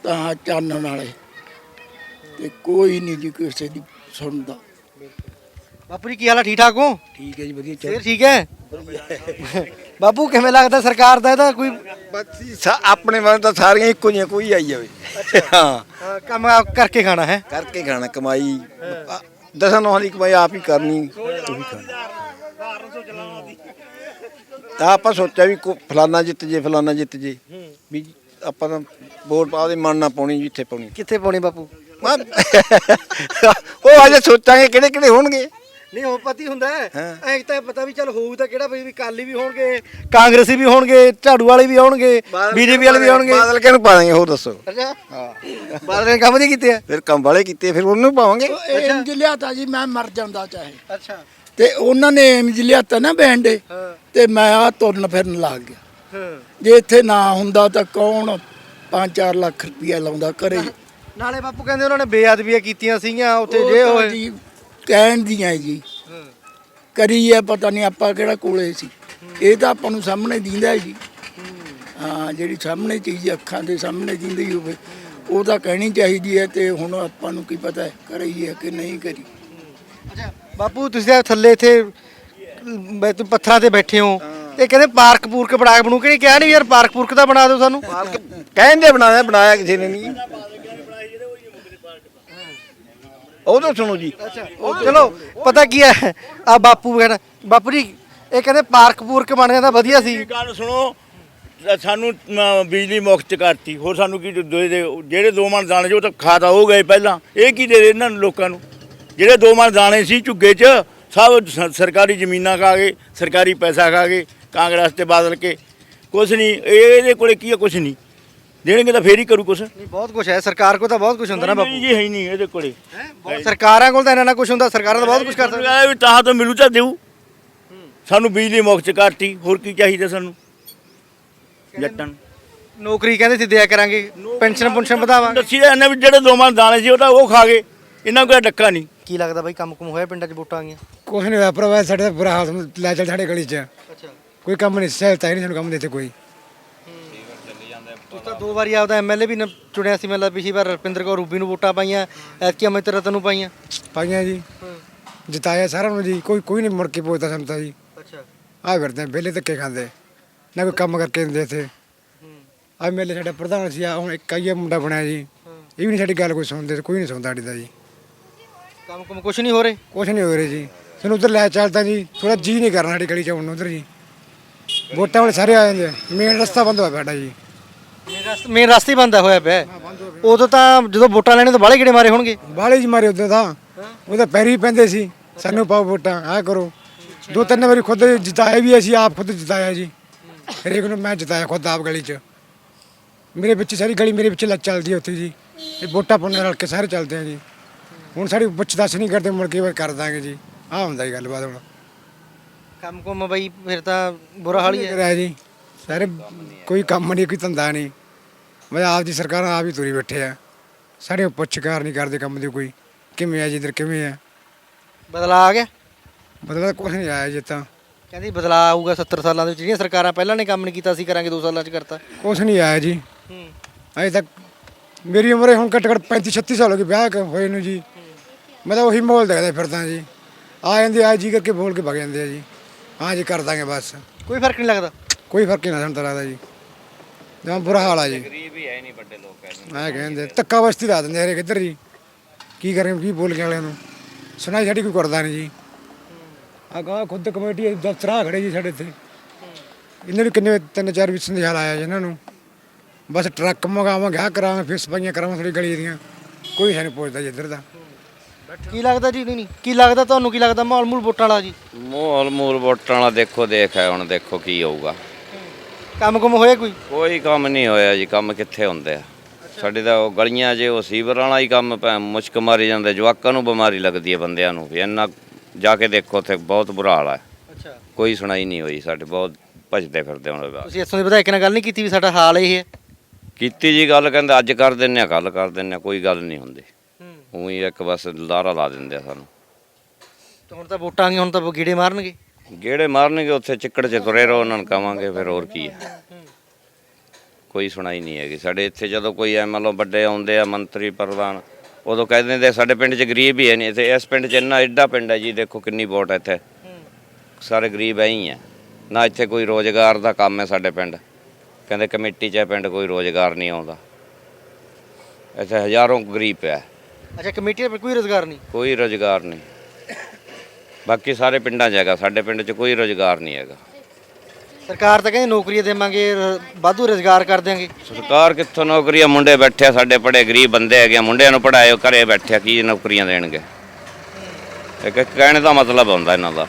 ਤਾਂ ਚਾਨਣ ਵਾਲੇ। ਤੇ ਕੋਈ ਨਹੀਂ ਜੀ ਕਿਸੇ ਦੀ ਸੁਣਦਾ। ਬਾਪੂ ਜੀ ਕੀ ਹਾਲ ਆ? ਠੀਕ ਠਾਕ ਹੋ? ਠੀਕ ਹੈ ਜੀ ਵਧੀਆ। ਫੇਰ ਠੀਕ ਹੈ? ਬਾਪੂ ਕਿਵੇਂ ਲੱਗਦਾ ਸਰਕਾਰ ਦਾ ਇਹਦਾ ਕੋਈ ਸਾ- ਆਪਣੇ ਵੱਲ ਤਾਂ ਸਾਰੀਆਂ ਇੱਕੋ ਜਿਹੀਆਂ ਕੋਈ ਆਈ ਜਾਵੇ। ਹਾਂ। ਕੰਮ ਕਰਕੇ ਖਾਣਾ ਹੈ? ਕਰਕੇ ਖਾਣਾ ਕਮਾਈ। ਆ, ਦਸਾਂ ਨੌਹਾਂ ਦੀ ਕਮਾਈ ਆਪ ਹੀ ਕਰਨੀ ਉਹੀ ਖਾਣੀ ਤਾਂ ਆਪਾਂ ਸੋਚਿਆ ਵੀ ਕੋ- ਫਲਾਨਾ ਜਿੱਤ ਜੇ ਫਲਾਨਾ ਜਿੱਤ ਜੇ। ਵੀ ਆਪਾਂ ਤਾਂ ਵੋਟ ਪਾ ਦੇ ਮਨ ਨਾ ਪਾਉਣੀ ਜਿੱਥੇ ਪਾਉਣੀ। ਕਿੱਥੇ ਪਾਉਣੇ ਬਾਪੂ? ਮੈਂ- ਉਹ ਅਜੇ ਸੋਚਾਂਗੇ ਕਿਹੜੇ ਕਿਹੜੇ ਹੋਣਗੇ। ਨਹੀਂ ਉਹ ਪਤੀ ਹੁੰਦਾ ਹੈ। ਹਾਂ। ਐਂ ਤਾਂ ਪਤਾ ਵੀ ਚੱਲ ਹੋਊ ਤਾਂ ਕਿਹੜਾ ਬਈ ਵੀ ਕਾਲੀ ਵੀ ਹੋਣਗੇ ਕਾਂਗਰਸੀ ਵੀ ਹੋਣਗੇ ਝਾੜੂ ਵਾਲੇ ਵੀ ਹੋਣਗੇ ਬੀਜੇਪੀ ਵਾਲੇ ਵੀ ਹੋਣਗੇ। ਬਾਦਲ ਕਿਹਨੂੰ ਪਾ ਦਾਂਗੇ ਹੋਰ ਦੱਸੋ। ਅੱਛਾ। ਬਾਦਲ ਨੇ ਕੰਮ ਨਹੀਂ ਕੀਤੇ ਆ। ਫਿਰ ਕੰਮ ਵਾਲੇ ਕੀਤੇ ਫਿਰ ਉਹਨੂੰ ਪਾਵਾਂਗੇ? ਇੰਜ ਲਿਆਤਾ ਜੀ ਮੈਂ ਮਰ ਜਾਂਦਾ ਚਾਹੇ। ਅੱਛਾ। ਤੇ ਉਹਨਾਂ ਨੇ ਇੰਜ ਲਿਆਤਾ ਨਾ ਬੈਂਡੇ ਹਾਂ। ਤੇ ਮੈਂ ਆ ਤੁਰਨ ਫਿਰਨ ਲੱਗ ਗਿਆ। ਹਾਂ। ਜੇ ਇੱਥੇ ਨਾ ਹੁੰਦਾ ਤਾਂ ਕੌਣ 5-4 ਲੱਖ ਰੁਪਇਆ ਲਾਉਂਦਾ ਘਰੇ? ਨਾਲੇ ਬਾਪੂ ਕਹਿੰਦੇ ਉਹਨਾਂ ਨੇ ਬੇਅਦਬੀਆਂ ਕੀਤੀਆਂ ਸੀਗੀਆਂ ਉੱਥੇ ਜੇ ਹੋਏ ਕਹਿਣ ਦੀਆਂ ਹੈ ਜੀ। ਕਰੀ ਹੈ ਪਤਾ ਨਹੀਂ ਆਪਾਂ ਕਿਹੜਾ ਕੋਲੇ ਸੀ। ਇਹ ਤਾਂ ਆਪਾਂ ਨੂੰ ਸਾਹਮਣੇ ਦਿੰਦਾ ਹੈ ਜੀ। ਹਾਂ ਜਿਹੜੀ ਸਾਹਮਣੇ ਚੀਜ਼ ਅੱਖਾਂ ਦੇ ਸਾਹਮਣੇ ਦਿੰਦੀ ਹੋਵੇ ਉਹ ਤਾਂ ਕਹਿਣੀ ਚਾਹੀਦੀ ਹੈ ਤੇ ਹੁਣ ਆਪਾਂ ਨੂੰ ਕੀ ਪਤਾ ਹੈ ਕਰੀ ਹੈ ਕਿ ਨਹੀਂ ਕਰੀ ਅੱਛਾ ਬਾਪੂ ਤੁਸੀਂ ਤਾਂ ਥੱਲੇ ਇੱਥੇ ਤੁਸੀਂ ਪੱਥਰਾਂ ਤੇ ਬੈਠੇ ਹੋ। ਤੇ ਕਹਿੰਦੇ ਪਾਰਕ ਪੂਰਕ ਬਣਾ ਬਣੂ ਕਿ ਨਹੀਂ? ਕਿਹਾ ਨਹੀਂ ਯਾਰ ਪਾਰਕ ਪੂਰਕ ਦਾ ਬਣਾ ਦਿਓ ਸਾਨੂੰ। ਕਹਿੰਦੇ ਬਣਾਇਆ ਬਣਾਇਆ ਕਿਸੇ ਨੇ ਨਹੀਂ ਤਾਂ ਸੁਣੋ ਜੀ। ਉਹ ਚਲੋ ਪਤਾ ਕੀ ਹੈ? ਆ ਬਾਪੂ ਵਗੈਰਾ। ਬਾਪੂ ਜੀ ਇਹ ਕਹਿੰਦੇ ਪਾਰਕ ਪੂਰਕ ਬਣ ਜਾਂਦਾ ਵਧੀਆ ਸੀ। ਗੱਲ ਸੁਣੋ। ਸਾਨੂੰ ਬਿਜਲੀ ਮੁਫਤ ਕਰਤੀ। ਹੋਰ ਸਾਨੂੰ ਕੀ ਜਿਹੜੇ ਦੋ ਮਣ ਦਾਣੇ ਜੋ ਤਾਂ ਖਾਤਾ ਹੋ ਗਏ ਪਹਿਲਾਂ। ਇਹ ਕੀ ਦੇ ਇਹਨਾਂ ਲੋਕਾਂ ਨੂੰ? ਜਿਹੜੇ ਦੋ ਮਣ ਦਾਣੇ ਸੀ ਝੁੱਗੇ 'ਚ ਸਭ ਸਰਕਾਰੀ ਜ਼ਮੀਨਾਂ ਖਾ ਗਏ ਸਰਕਾਰੀ ਪੈਸਾ ਖਾ ਗਏ ਕਾਂਗਰਸ ਤੇ ਬਾਦਲ ਕੇ। ਕੁਛ ਨਹੀਂ ਇਹ ਇਹਦੇ ਕੋਲੇ ਕੀ ਆ ਕੁਛ ਨਹੀਂ। ਦੇਣਗੇ ਤਾਂ ਫੇਰ ਹੀ ਕਰੂ ਕੁਛ। ਨਹੀਂ ਬਹੁਤ ਕੁਝ ਹੈ ਸਰਕਾਰ ਕੋਲ ਤਾਂ ਬਹੁਤ ਕੁਝ ਹੁੰਦਾ ਨਾ ਨਹੀਂ ਬਾਪੂ। ਜੀ ਹੈ ਹੀ ਨਹੀਂ ਇਹਦੇ ਕੋਲੇ। ਬਹੁਤ ਸਰਕਾਰਾਂ ਕੋਲ ਤਾਂ ਇਹਨਾਂ ਨਾਲ ਕੁਝ ਹੁੰਦਾ ਸਰਕਾਰਾਂ ਤਾਂ ਬਹੁਤ ਕੁਝ ਕਰ ਸਕਦੀਆਂ ਵੀ ਤਾਂ ਤਾਂ ਮਿਲੂ ਤਾਂ ਦੇਊ। ਸਾਨੂੰ ਬਿਜਲੀ ਮੁਫਤ ਕਰਤੀ ਹੋਰ ਕੀ ਚਾਹੀਦਾ ਸਾਨੂੰ? ਜੱਟਾਂ ਨੂੰ। ਨੌਕਰੀ ਕਹਿੰਦੇ ਸੀ ਦਿਆ ਕਰਾਂਗੇ ਪੈਨਸ਼ਨ ਪੁਨਸ਼ਨ ਵਧਾਵਾਂਗੇ। ਦੱਸੀ ਤਾਂ ਇਹਨੇ ਵੀ ਜਿਹੜੇ ਦੋ ਮਣ ਦਾਣੇ ਸੀ ਉਹ ਤਾਂ ਉਹ ਖਾ ਗਏ। ਇਹਨਾਂ ਕੋਲ ਡੱਕਾ ਨਹੀਂ। ਕੀ ਲੱਗਦਾ ਬਾਈ ਕੰਮ ਕੁਮ ਹੋਇਆ ਪਿੰਡਾਂ 'ਚ ਵੋਟਾਂ ਆ ਗਈਆਂ? ਕੁਛ ਨਹੀਂ ਹੋਇਆ ਭਰਾਵਾ ਸਾਡੇ ਤਾਂ ਬੁਰਾ ਹਾਲ ਸਮਝ- ਲੈ ਚੱਲ ਸਾਡੇ ਗਲੀ 'ਚ। ਅੱਛਾ। ਕੋਈ ਕੰਮ ਨਹੀਂ ਸਹਿਲਤਾ ਹੀ ਨਹੀਂ ਸਾਨੂੰ ਕੰਮ ਦਿੱਤੇ ਕੋਈ। ਤੂੰ ਤਾਂ ਦੋ ਵਾਰੀ ਆਪਦਾ ਐਮਐਲਏ ਵੀ ਨ- ਚੁਣਿਆ ਸੀ ਮੈਨੂੰ ਪਿਛਲੀ ਵਾਰ ਰੁਪਿੰਦਰ ਕੌਰ ਰੂਬੀ ਨੂੰ ਵੋਟਾਂ ਪਾਈਆਂ ਐਤਕੀ ਅਮਿਤ ਰਤਨ ਨੂੰ ਪਾਈਆਂ। ਪਾਈਆਂ ਜੀ। ਜਿਤਾਇਆ ਸਾਰਿਆਂ ਨੂੰ ਜੀ ਕੋਈ ਕੋਈ ਨਹੀਂ ਮੁੜ ਕੇ ਪੁੱਛਦਾ ਸਾਨੂੰ ਤਾਂ ਜੀ। ਅੱਛਾ। ਆ ਫਿਰਦੇ ਆ, ਵਿਹਲੇ ਧੱਕੇ ਖਾਂਦੇ ਨਾ ਕੋਈ ਕੰਮ ਕਰਕੇ ਦਿੰਦੇ ਇੱਥੇ। ਆ ਮੇਲੇ ਸਾਡਾ ਪ੍ਰਧਾਨ ਸੀ ਆ ਹੁਣ ਇੱਕ ਆਈਆ ਮੁੰਡਾ ਬਣਿਆ ਜੀ। ਇਹ ਵੀ ਨਹੀਂ ਸਾਡੀ ਗੱਲ ਕੋਈ ਸੁਣਦੇ ਕੋਈ ਨਹੀਂ ਸੁਣਦਾ ਸਾਡੀ ਦਾ ਜੀ। ਕੰਮ ਕੁਮ ਕੁਛ ਨਹੀਂ ਹੋ ਰਹੇ? ਕੁਛ ਨਹੀਂ ਹੋ ਰਿਹਾ ਜੀ। ਸਾਨੂੰ ਉਧਰ ਲੈ ਚੱਲਦਾ ਜੀ ਥੋੜਾ ਜੀ ਨਹੀਂ ਕਰਨਾ ਸਾਡੀ ਗਲੀ 'ਚ ਹੁਣ ਉਧਰ ਜੀ। ਵੋਟਾਂ ਵਾਲੇ ਸਾਰੇ ਆ ਜਾਂਦੇ ਮੇਨ ਰਸਤਾ ਬੰਦ ਹੋਇਆ ਸਾਡਾ ਜੀ। ਮੇਨ ਰਸਤੇ ਹੀ ਬੰਦਾ ਹੋਇਆ ਪਿਆ। ਹੈ। ਉਦੋਂ ਤਾਂ ਜਦੋਂ ਵੋਟਾਂ ਲੈਣੇ ਤਾਂ ਕਿਹੜੇ ਮਾਰੇ ਹੋਣਗੇ। ਬਾਲੇ ਜੀ ਮਾਰੇ ਉਦੋਂ ਤਾਂ। ਉਹ ਤਾਂ ਪੈਰੀ ਪੈਂਦੇ ਸੀ। ਸਾਨੂੰ ਪਾਓ ਵੋਟਾਂ ਆ ਕਰੋ। ਦੋ ਤਿੰਨ ਵਾਰੀ ਖੁਦ ਜਿਤਾਇਆ ਵੀ ਅਸੀਂ ਆਪ ਖੁਦ ਜਿਤਾਇਆ ਜੀ। ਹਰੇਕ ਨੂੰ ਮੈਂ ਜਿਤਾਇਆ ਖੁਦ ਆਪ ਗਲੀ 'ਚ। ਮੇਰੇ ਪਿੱਛੇ ਸਾਰੀ ਗਲੀ ਮੇਰੇ ਪਿੱਛੇ ਲੱਗ ਚੱਲਦੀ ਹੈ ਉੱਥੇ ਜੀ। ਇਹ ਵੋਟਾਂ ਪਾਉਣ ਨਾਲ ਕੇ ਸਾਰੇ ਚੱਲਦੇ ਆ ਜੀ। ਹੁਣ ਸਾਡੀ ਪੁੱਛ ਦੱਸ ਨਹੀਂ ਕਰਦੇ ਮੁੜ ਕੇ ਵਾਰ ਕਰ ਦਾਂਗੇ ਜੀ। ਆਹ ਹੁੰਦਾ ਹੀ ਗੱਲਬਾਤ ਹੁਣ। ਕੰਮ ਕੁਮ ਬਈ ਫਿਰ ਤਾਂ ਬੁਰਾ ਹਾਲ ਹੀ ਹੈ ਕਰਿਆ ਜੀ। ਸਾਰੇ ਕੋਈ ਕੰਮ ਨਹੀਂ ਕੋਈ ਧੰਦਾ ਨਹੀਂ। ਮੈਂ ਆਪ ਦੀ ਸਰਕਾਰ ਆਪ ਹੀ ਤੁਰੀ ਬੈਠੇ ਆ। ਸਾਡੇ ਪੁੱਛਕਾਰ ਨਹੀਂ ਕਰਦੇ ਕੰਮ ਦੀ ਕੋਈ। ਕਿਵੇਂ ਆ ਜੀ ਇੱਧਰ ਕਿਵੇਂ ਆ? ਬਦਲਾ ਆ ਗਿਆ? ਮਤਲਬ ਕੁਛ ਨਹੀਂ ਆਇਆ ਜੇ ਤਾਂ ਕਹਿੰਦੀ ਬਦਲਾ ਆਊਗਾ 70 ਸਾਲਾਂ ਦੇ ਵਿੱਚ। ਜਿਹੜੀਆਂ ਸਰਕਾਰਾਂ ਪਹਿਲਾਂ ਨੇ ਕੰਮ ਨਹੀਂ ਕੀਤਾ ਸੀ ਕਰਾਂਗੇ 2 ਸਾਲਾਂ 'ਚ ਕਰਤਾ। ਕੁਛ ਨਹੀਂ ਆਇਆ ਜੀ। ਹੂੰ। ਅਜੇ ਤੱਕ ਮੇਰੀ ਉਮਰ ਹੁਣ ਘੱਟ ਘੱਟ 35 36 ਸਾਲ ਹੋ ਗਏ ਵਿਆਹ ਹੋਏ ਨੂੰ ਜੀ। ਮੈਂ ਤਾਂ ਉਹੀ ਮਾਹੌਲ ਦੇਖਦਾ ਫਿਰਦਾ ਜੀ। ਆ ਜਾਂਦੇ ਆ ਜੀ ਕਰਕੇ ਬੋਲ ਕੇ ਭਗ ਜਾਂਦੇ ਆ ਜੀ। ਹਾਂ ਜੀ ਕਰ ਦਾਂਗੇ ਬਸ। ਕੋਈ ਫ਼ਰਕ ਨਹੀਂ ਲੱਗਦਾ। ਕੋਈ ਫ਼ਰਕ ਨਹੀਂ ਸਾਨੂੰ ਤਾਂ ਲੱਗਦਾ ਜੀ। ਜਮਾਂ ਬੁਰਾ ਹਾਲ ਆ ਜੀ। ਗਰੀਬ ਹੀ ਹੈ ਨਹੀਂ ਵੱਡੇ ਲੋਕ ਕਹਿੰਦੇ ਕਹਿੰਦੇ ਧੱਕਾ ਬਸਤੀ ਲਾ ਦਿੰਦੇ ਹਰੇ ਕਿੱਧਰ ਜੀ। ਕੀ ਕਰੇ ਕੀ ਬੋਲ ਕੇ ਵਾਲਿਆਂ ਨੂੰ। ਸੁਣਾਈ ਸਾਡੀ ਕੋਈ ਕਰਦਾ ਨਹੀਂ ਜੀ। ਆ ਗਾ ਖੁਦ ਕਮੇਟੀ ਦਫ਼ਤਰ ਆ ਖੜੇ ਜੀ ਸਾਡੇ ਇੱਥੇ। ਇਹਨਾਂ ਨੂੰ ਕਿੰਨੇ ਤਿੰਨ ਚਾਰ ਵੀ ਸੰਦੇਸ਼ ਆਇਆ ਜੀ ਇਹਨਾਂ ਨੂੰ। ਬਸ ਟਰੱਕ ਮੰਗਾਵਾਂਗੇ ਆ ਕਰਾਵਾਂਗੇ ਫਿਰ ਸਫਾਈਆਂ ਕਰਾਵਾਂਗੇ ਥੋੜੀ ਗਲੀ ਦੀਆਂ। ਕੋਈ ਹੈ ਨਹੀਂ ਪੁੱਛਦਾ ਜੀ ਇੱਧਰ ਦਾ। ਕੀ ਲੱਗਦਾ ਜੀ? ਨਹੀਂ ਨਹੀਂ। ਕੀ ਲੱਗਦਾ ਤੁਹਾਨੂੰ? ਕੀ ਲੱਗਦਾ? ਮਾਹੌਲ ਮੂਲ ਵੋਟਾਂ ਵਾਲਾ ਜੀ? ਮੋਹਲ ਮੂਲ ਵੋਟਾਂ ਵਾਲਾ ਦੇਖੋ ਦੇਖ ਹੈ ਹੁਣ ਦੇਖੋ ਕੀ ਹੋਊਗਾ। ਕੰਮ ਕੁਮ ਹੋਇਆ ਕੋਈ? ਕੋਈ ਕੰਮ ਨਹੀਂ ਹੋਇਆ ਜੀ ਕੰਮ ਕਿੱਥੇ ਹੁੰਦੇ ਆ? ਸਾਡੇ ਤਾਂ ਉਹ ਗਲੀਆਂ 'ਚ ਉਹ ਸੀਵਰ ਵਾਲਾ ਹੀ ਕੰਮ ਭੈ- ਮੁਸ਼ਕ ਮਾਰੀ ਜਾਂਦੇ ਜਵਾਕਾਂ ਨੂੰ ਬਿਮਾਰੀ ਲੱਗਦੀ ਹੈ ਬੰਦਿਆਂ ਨੂੰ ਵੀ ਇੰਨਾ ਜਾ ਕੇ ਦੇਖੋ ਉੱਥੇ ਬਹੁਤ ਬੁਰਾ ਹਾਲ ਹੈ ਅੱਛਾ। ਕੋਈ ਸੁਣਾਈ ਨਹੀਂ ਹੋਈ ਸਾਡੇ ਬਹੁਤ ਭਜਦੇ ਫਿਰਦੇ ਹੁਣ ਤੁਸੀਂ ਇੱਥੋਂ ਦੇ ਵਿਧਾਇਕ ਨਾਲ ਗੱਲ ਨਹੀਂ ਕੀਤੀ ਵੀ ਸਾਡਾ ਹਾਲ ਇਹ ਹੈ? ਕੀਤੀ ਜੀ ਗੱਲ ਕਹਿੰਦੇ ਅੱਜ ਕਰ ਦਿੰਨੇ ਆ ਕੱਲ ਕਰ ਦਿੰਨੇ ਆ ਕੋਈ ਗੱਲ ਨਹੀਂ ਹੁੰਦੀ। ਉਹੀ ਇੱਕ ਬਸ ਲਾਰਾ ਲਾ ਦਿੰਦੇ ਆ ਸਾਨੂੰ। ਹੁਣ ਤਾਂ ਵੋਟਾਂ ਆ ਗਈਆਂ ਹੁਣ ਤਾਂ ਗੀੜੇ ਮਾਰਨਗੇ। ਗੇੜੇ ਮਾਰਨਗੇ ਉੱਥੇ ਚਿੱਕੜ 'ਚ ਤੁਰੇ ਰਹੋ ਉਹਨਾਂ ਨੂੰ ਕਵਾਂਗੇ ਫਿਰ ਹੋਰ ਕੀ ਹੈ ਕੋਈ ਸੁਣਾਈ ਨਹੀਂ ਹੈਗੀ। ਸਾਡੇ ਇੱਥੇ ਜਦੋਂ ਕੋਈ ਐ ਮੰਨ ਲਓ ਵੱਡੇ ਆਉਂਦੇ ਆ ਮੰਤਰੀ ਪ੍ਰਧਾਨ ਉਦੋਂ ਕਹਿ ਦਿੰਦੇ ਸਾਡੇ ਪਿੰਡ 'ਚ ਗਰੀਬ ਹੀ ਹੈ ਨਹੀਂ। ਇੱਥੇ ਇਸ ਪਿੰਡ 'ਚ ਇੰਨਾ ਐਡਾ ਪਿੰਡ ਹੈ ਜੀ ਦੇਖੋ ਕਿੰਨੀ ਵੋਟ ਹੈ ਇੱਥੇ। ਸਾਰੇ ਗਰੀਬ ਐ ਹੀ ਹੈ। ਨਾ ਇੱਥੇ ਕੋਈ ਰੋਜ਼ਗਾਰ ਦਾ ਕੰਮ ਹੈ ਸਾਡੇ ਪਿੰਡ। ਕਹਿੰਦੇ ਕਮੇਟੀ 'ਚ ਪਿੰਡ ਕੋਈ ਰੋਜ਼ਗਾਰ ਨਹੀਂ ਆਉਂਦਾ। ਇੱਥੇ ਹਜ਼ਾਰਾਂ ਗਰੀਬ ਹੈ। ਅੱਛਾ ਕਮੇਟੀ ਦਾ ਕੋਈ ਰੋਜ਼ਗਾਰ ਨਹੀਂ? ਕੋਈ ਰੋਜ਼ਗਾਰ ਨਹੀਂ। ਬਾਕੀ ਸਾਰੇ ਪਿੰਡਾਂ 'ਚ ਹੈਗਾ ਸਾਡੇ ਪਿੰਡ 'ਚ ਕੋਈ ਰੋਜ਼ਗਾਰ ਨਹੀਂ ਹੈਗਾ। ਸਰਕਾਰ ਤਾਂ ਕਹਿੰਦੀ ਨੌਕਰੀਆਂ ਦੇਵਾਂਗੇ ਰ- ਵਾਧੂ ਰੋਜ਼ਗਾਰ ਕਰ ਦਿਆਂਗੇ। ਸਰਕਾਰ ਕਿੱਥੋਂ ਨੌਕਰੀਆਂ ਮੁੰਡੇ ਬੈਠੇ ਆ, ਸਾਡੇ ਪੜੇ ਗਰੀਬ ਬੰਦੇ ਹੈਗੇ ਆ, ਮੁੰਡਿਆਂ ਨੂੰ ਪੜਾਇਓ ਘਰੇ ਬੈਠੇ ਆ, ਕੀ ਨੌਕਰੀਆਂ ਦੇਣਗੇ? ਇੱਕ ਇੱਕ ਕਹਿਣ ਦਾ ਮਤਲਬ ਹੁੰਦਾ ਇਹਨਾਂ ਦਾ।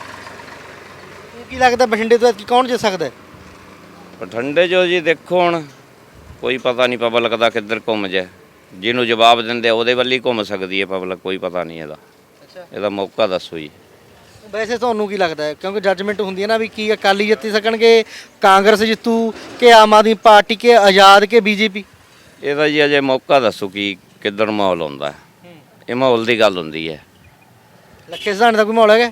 ਕੀ ਲੱਗਦਾ ਬਠਿੰਡੇ ਤੋਂ ਐਤਕੀ ਕੌਣ ਜਿੱਤ ਸਕਦਾ? ਹੈ? ਬਠਿੰਡੇ ਜੋ ਜੀ ਦੇਖੋ ਹੁਣ ਕੋਈ ਪਤਾ ਨਹੀਂ ਪਬਲਿਕ ਦਾ ਕਿੱਧਰ ਘੁੰਮ ਜਾਏ। ਜਿਹਨੂੰ ਜਵਾਬ ਦਿੰਦੇ ਆ, ਉਹਦੇ ਵੱਲ ਹੀ ਘੁੰਮ ਸਕਦੀ ਹੈ ਪਬਲਿਕ ਕੋਈ ਪਤਾ ਨਹੀਂ ਇਹਦਾ। ਇਹਦਾ ਮੌਕਾ ਦੱਸੋ ਜੀ। ਵੈਸੇ ਤੁਹਾਨੂੰ ਕੀ ਲੱਗਦਾ ਹੈ? ਕਿਉਂਕਿ ਜੱਜਮੈਂਟ ਹੁੰਦੀ ਹੈ ਨਾ ਵੀ ਕੀ ਅਕਾਲੀ ਜਿੱਤ ਸਕਣਗੇ ਕਾਂਗਰਸ ਜਿੱਤੂ ਕਿ ਆਮ ਆਦਮੀ ਪਾਰਟੀ ਕੇ ਆਜ਼ਾਦ ਕੇ ਬੀਜੇਪੀ? ਇਹਦਾ ਜੀ ਅਜੇ ਮੌਕਾ ਦੱਸੋ ਕੀ ਕਿੱਧਰ ਮਾਹੌਲ ਹੁੰਦਾ ਹੈ। ਇਹ ਮਾਹੌਲ ਦੀ ਗੱਲ ਹੁੰਦੀ ਹੈ। ਲੱਖੇ ਸਿਧਾਣੇ ਦਾ ਕੋਈ ਮਾਹੌਲ ਹੈਗਾ?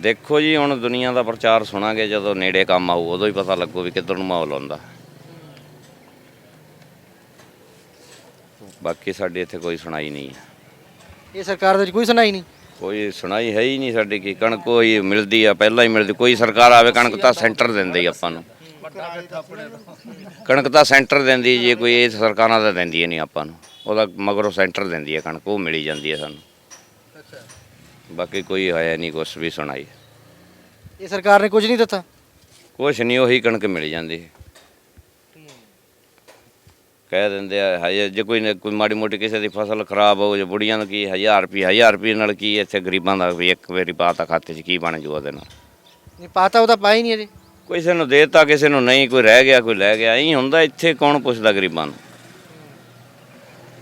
ਦੇਖੋ ਜੀ ਹੁਣ ਦੁਨੀਆ ਦਾ ਪ੍ਰਚਾਰ ਸੁਣਾਂਗੇ ਜਦੋਂ ਨੇੜੇ ਕੰਮ ਆਊ ਉਦੋਂ ਹੀ ਪਤਾ ਲੱਗੂ ਵੀ ਕਿੱਧਰ ਨੂੰ ਮਾਹੌਲ ਹੁੰਦਾ। ਬਾਕੀ ਸਾਡੇ ਇੱਥੇ ਕੋਈ ਸੁਣਾਈ ਨਹੀਂ ਹੈ। ਇਹ ਸਰਕਾਰ ਦੇ ਵਿੱਚ ਕੋਈ ਸੁਣਾਈ ਨਹੀਂ? ਕੋਈ ਸੁਣਾਈ ਹੈ ਹੀ ਨਹੀਂ ਸਾਡੀ ਕੀ ਕਣਕ ਹੋਈ ਮਿਲਦੀ ਆ ਪਹਿਲਾਂ ਹੀ ਮਿਲਦੀ ਕੋਈ ਸਰਕਾਰ ਆਵੇ ਕਣਕ ਤਾਂ ਸੈਂਟਰ ਦਿੰਦੀ ਆਪਾਂ ਨੂੰ। ਕਣਕ ਤਾਂ ਸੈਂਟਰ ਦਿੰਦੀ ਜੀ ਕੋਈ ਇਹ ਸਰਕਾਰਾਂ ਤਾਂ ਦਿੰਦੀ ਨਹੀਂ ਆਪਾਂ ਨੂੰ। ਉਹਦਾ ਮਗਰੋਂ ਸੈਂਟਰ ਦਿੰਦੀ ਹੈ ਕਣਕ ਉਹ ਮਿਲੀ ਜਾਂਦੀ ਹੈ ਸਾਨੂੰ। ਬਾਕੀ ਕੋਈ ਹੋਇਆ ਨਹੀਂ ਕੁਛ ਵੀ ਸੁਣਾਈ। ਇਹ ਸਰਕਾਰ ਨੇ ਕੁਝ ਨਹੀਂ ਦਿੱਤਾ? ਕੁਛ ਨਹੀਂ ਉਹੀ ਕਣਕ ਮਿਲ ਜਾਂਦੀ। ਕਹਿ ਦਿੰਦੇ ਆ ਹਜੇ ਜੇ ਕੋਈ ਨਾ- ਕੋਈ ਮਾੜੀ ਮੋਟੀ ਕਿਸੇ ਦੀ ਫਸਲ ਖਰਾਬ ਹੋ ਜੇ ਬੁੜੀਆਂ ਨੂੰ ਕੀ 1000 ਰੁਪਏ 1000 ਰੁਪਏ ਨਾਲ ਕੀ ਇੱਥੇ ਗਰੀਬਾਂ ਦਾ ਵੀ ਇੱਕ ਵਾਰੀ ਪਾਤਾ ਖਾਤੇ 'ਚ ਕੀ ਬਣ ਜੂ ਉਹਦੇ ਨਾਲ? ਨਹੀਂ ਪਾਤਾ ਉਹ ਤਾਂ ਪਾਇਆ ਹੀ ਨਹੀਂ ਅਜੇ। ਕਿਸੇ ਨੂੰ ਦੇਤਾ ਕਿਸੇ ਨੂੰ ਨਹੀਂ ਕੋਈ ਰਹਿ ਗਿਆ ਕੋਈ ਲੈ ਗਿਆ ਐਂ ਹੁੰਦਾ ਇੱਥੇ ਕੌਣ ਪੁੱਛਦਾ ਗਰੀਬਾਂ ਨੂੰ?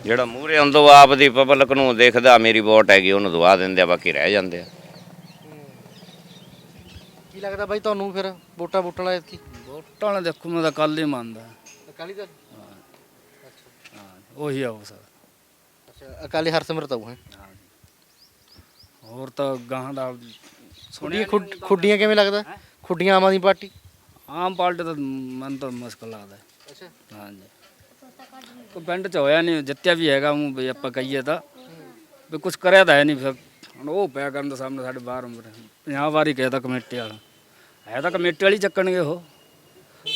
ਜਿਹੜਾ ਮੂਹਰੇ ਆਉਂਦੋ ਆਪ ਦੀ ਪਬਲਿਕ ਨੂੰ ਦੇਖਦਾ ਮੇਰੀ ਵੋਟ ਹੈਗੀ ਉਹਨੂੰ ਦਵਾ ਦਿੰਦੇ ਆ ਬਾਕੀ ਰਹਿ ਜਾਂਦੇ ਆ। ਕੀ ਲੱਗਦਾ ਬਾਈ ਤੁਹਾਨੂੰ ਫਿਰ ਵੋਟਾਂ ਵੋਟਾਂ ਵਾਲਾ ਐਤਕੀ? ਵੋਟਾਂ ਵਾਲੇ ਦੇਖੋ ਮੈਂ ਤਾਂ ਕੱਲ ਹੀ ਮੰਨਦਾ। ਅਕਾਲੀ ਦਲ? ਉਹੀ ਆਉ ਸਰ ਅੱਛਾ ਅਕਾਲੀ ਹਰਸਿਮਰਤ ਆਊ ਹੈ। ਹੋਰ ਤਾਂ ਗਾਹਾਂ ਦਾ ਖੁੱਡੀਆਂ ਖੁੱਡ- ਖੁੱਡੀਆਂ ਕਿਵੇਂ ਲੱਗਦਾ? ਖੁੱਡੀਆਂ ਆਮ ਆਦਮੀ ਪਾਰਟੀ? ਆਮ ਪਾਰਟੀ ਤਾਂ ਮੈਨੂੰ ਤਾਂ ਮੁਸ਼ਕਲ ਲੱਗਦਾ। ਅੱਛਾ। ਹਾਂਜੀ। ਕੋਈ ਪਿੰਡ ਚ ਹੋਇਆ ਨਹੀਂ ਜਿੱਤਿਆ ਵੀ ਹੈਗਾ ਉਹ ਵੀ ਆਪਾਂ ਕਹੀਏ ਤਾਂ। ਵੀ ਕੁਝ ਕਰਿਆ ਤਾਂ ਹੈ ਨਹੀਂ ਫਿਰ। ਹੁਣ ਉਹ ਪਿਆ ਕਰਨ ਦੇ ਸਾਹਮਣੇ ਸਾਡੇ ਬਾਹਰ ਉਮਰ 50 ਵਾਰੀ ਕਹਿ ਤਾਂ ਕਮੇਟੀ ਵਾਲਾ। ਹੈ ਤਾਂ ਕਮੇਟੀ ਵਾਲੀ ਚੱਕਣਗੇ ਉਹ।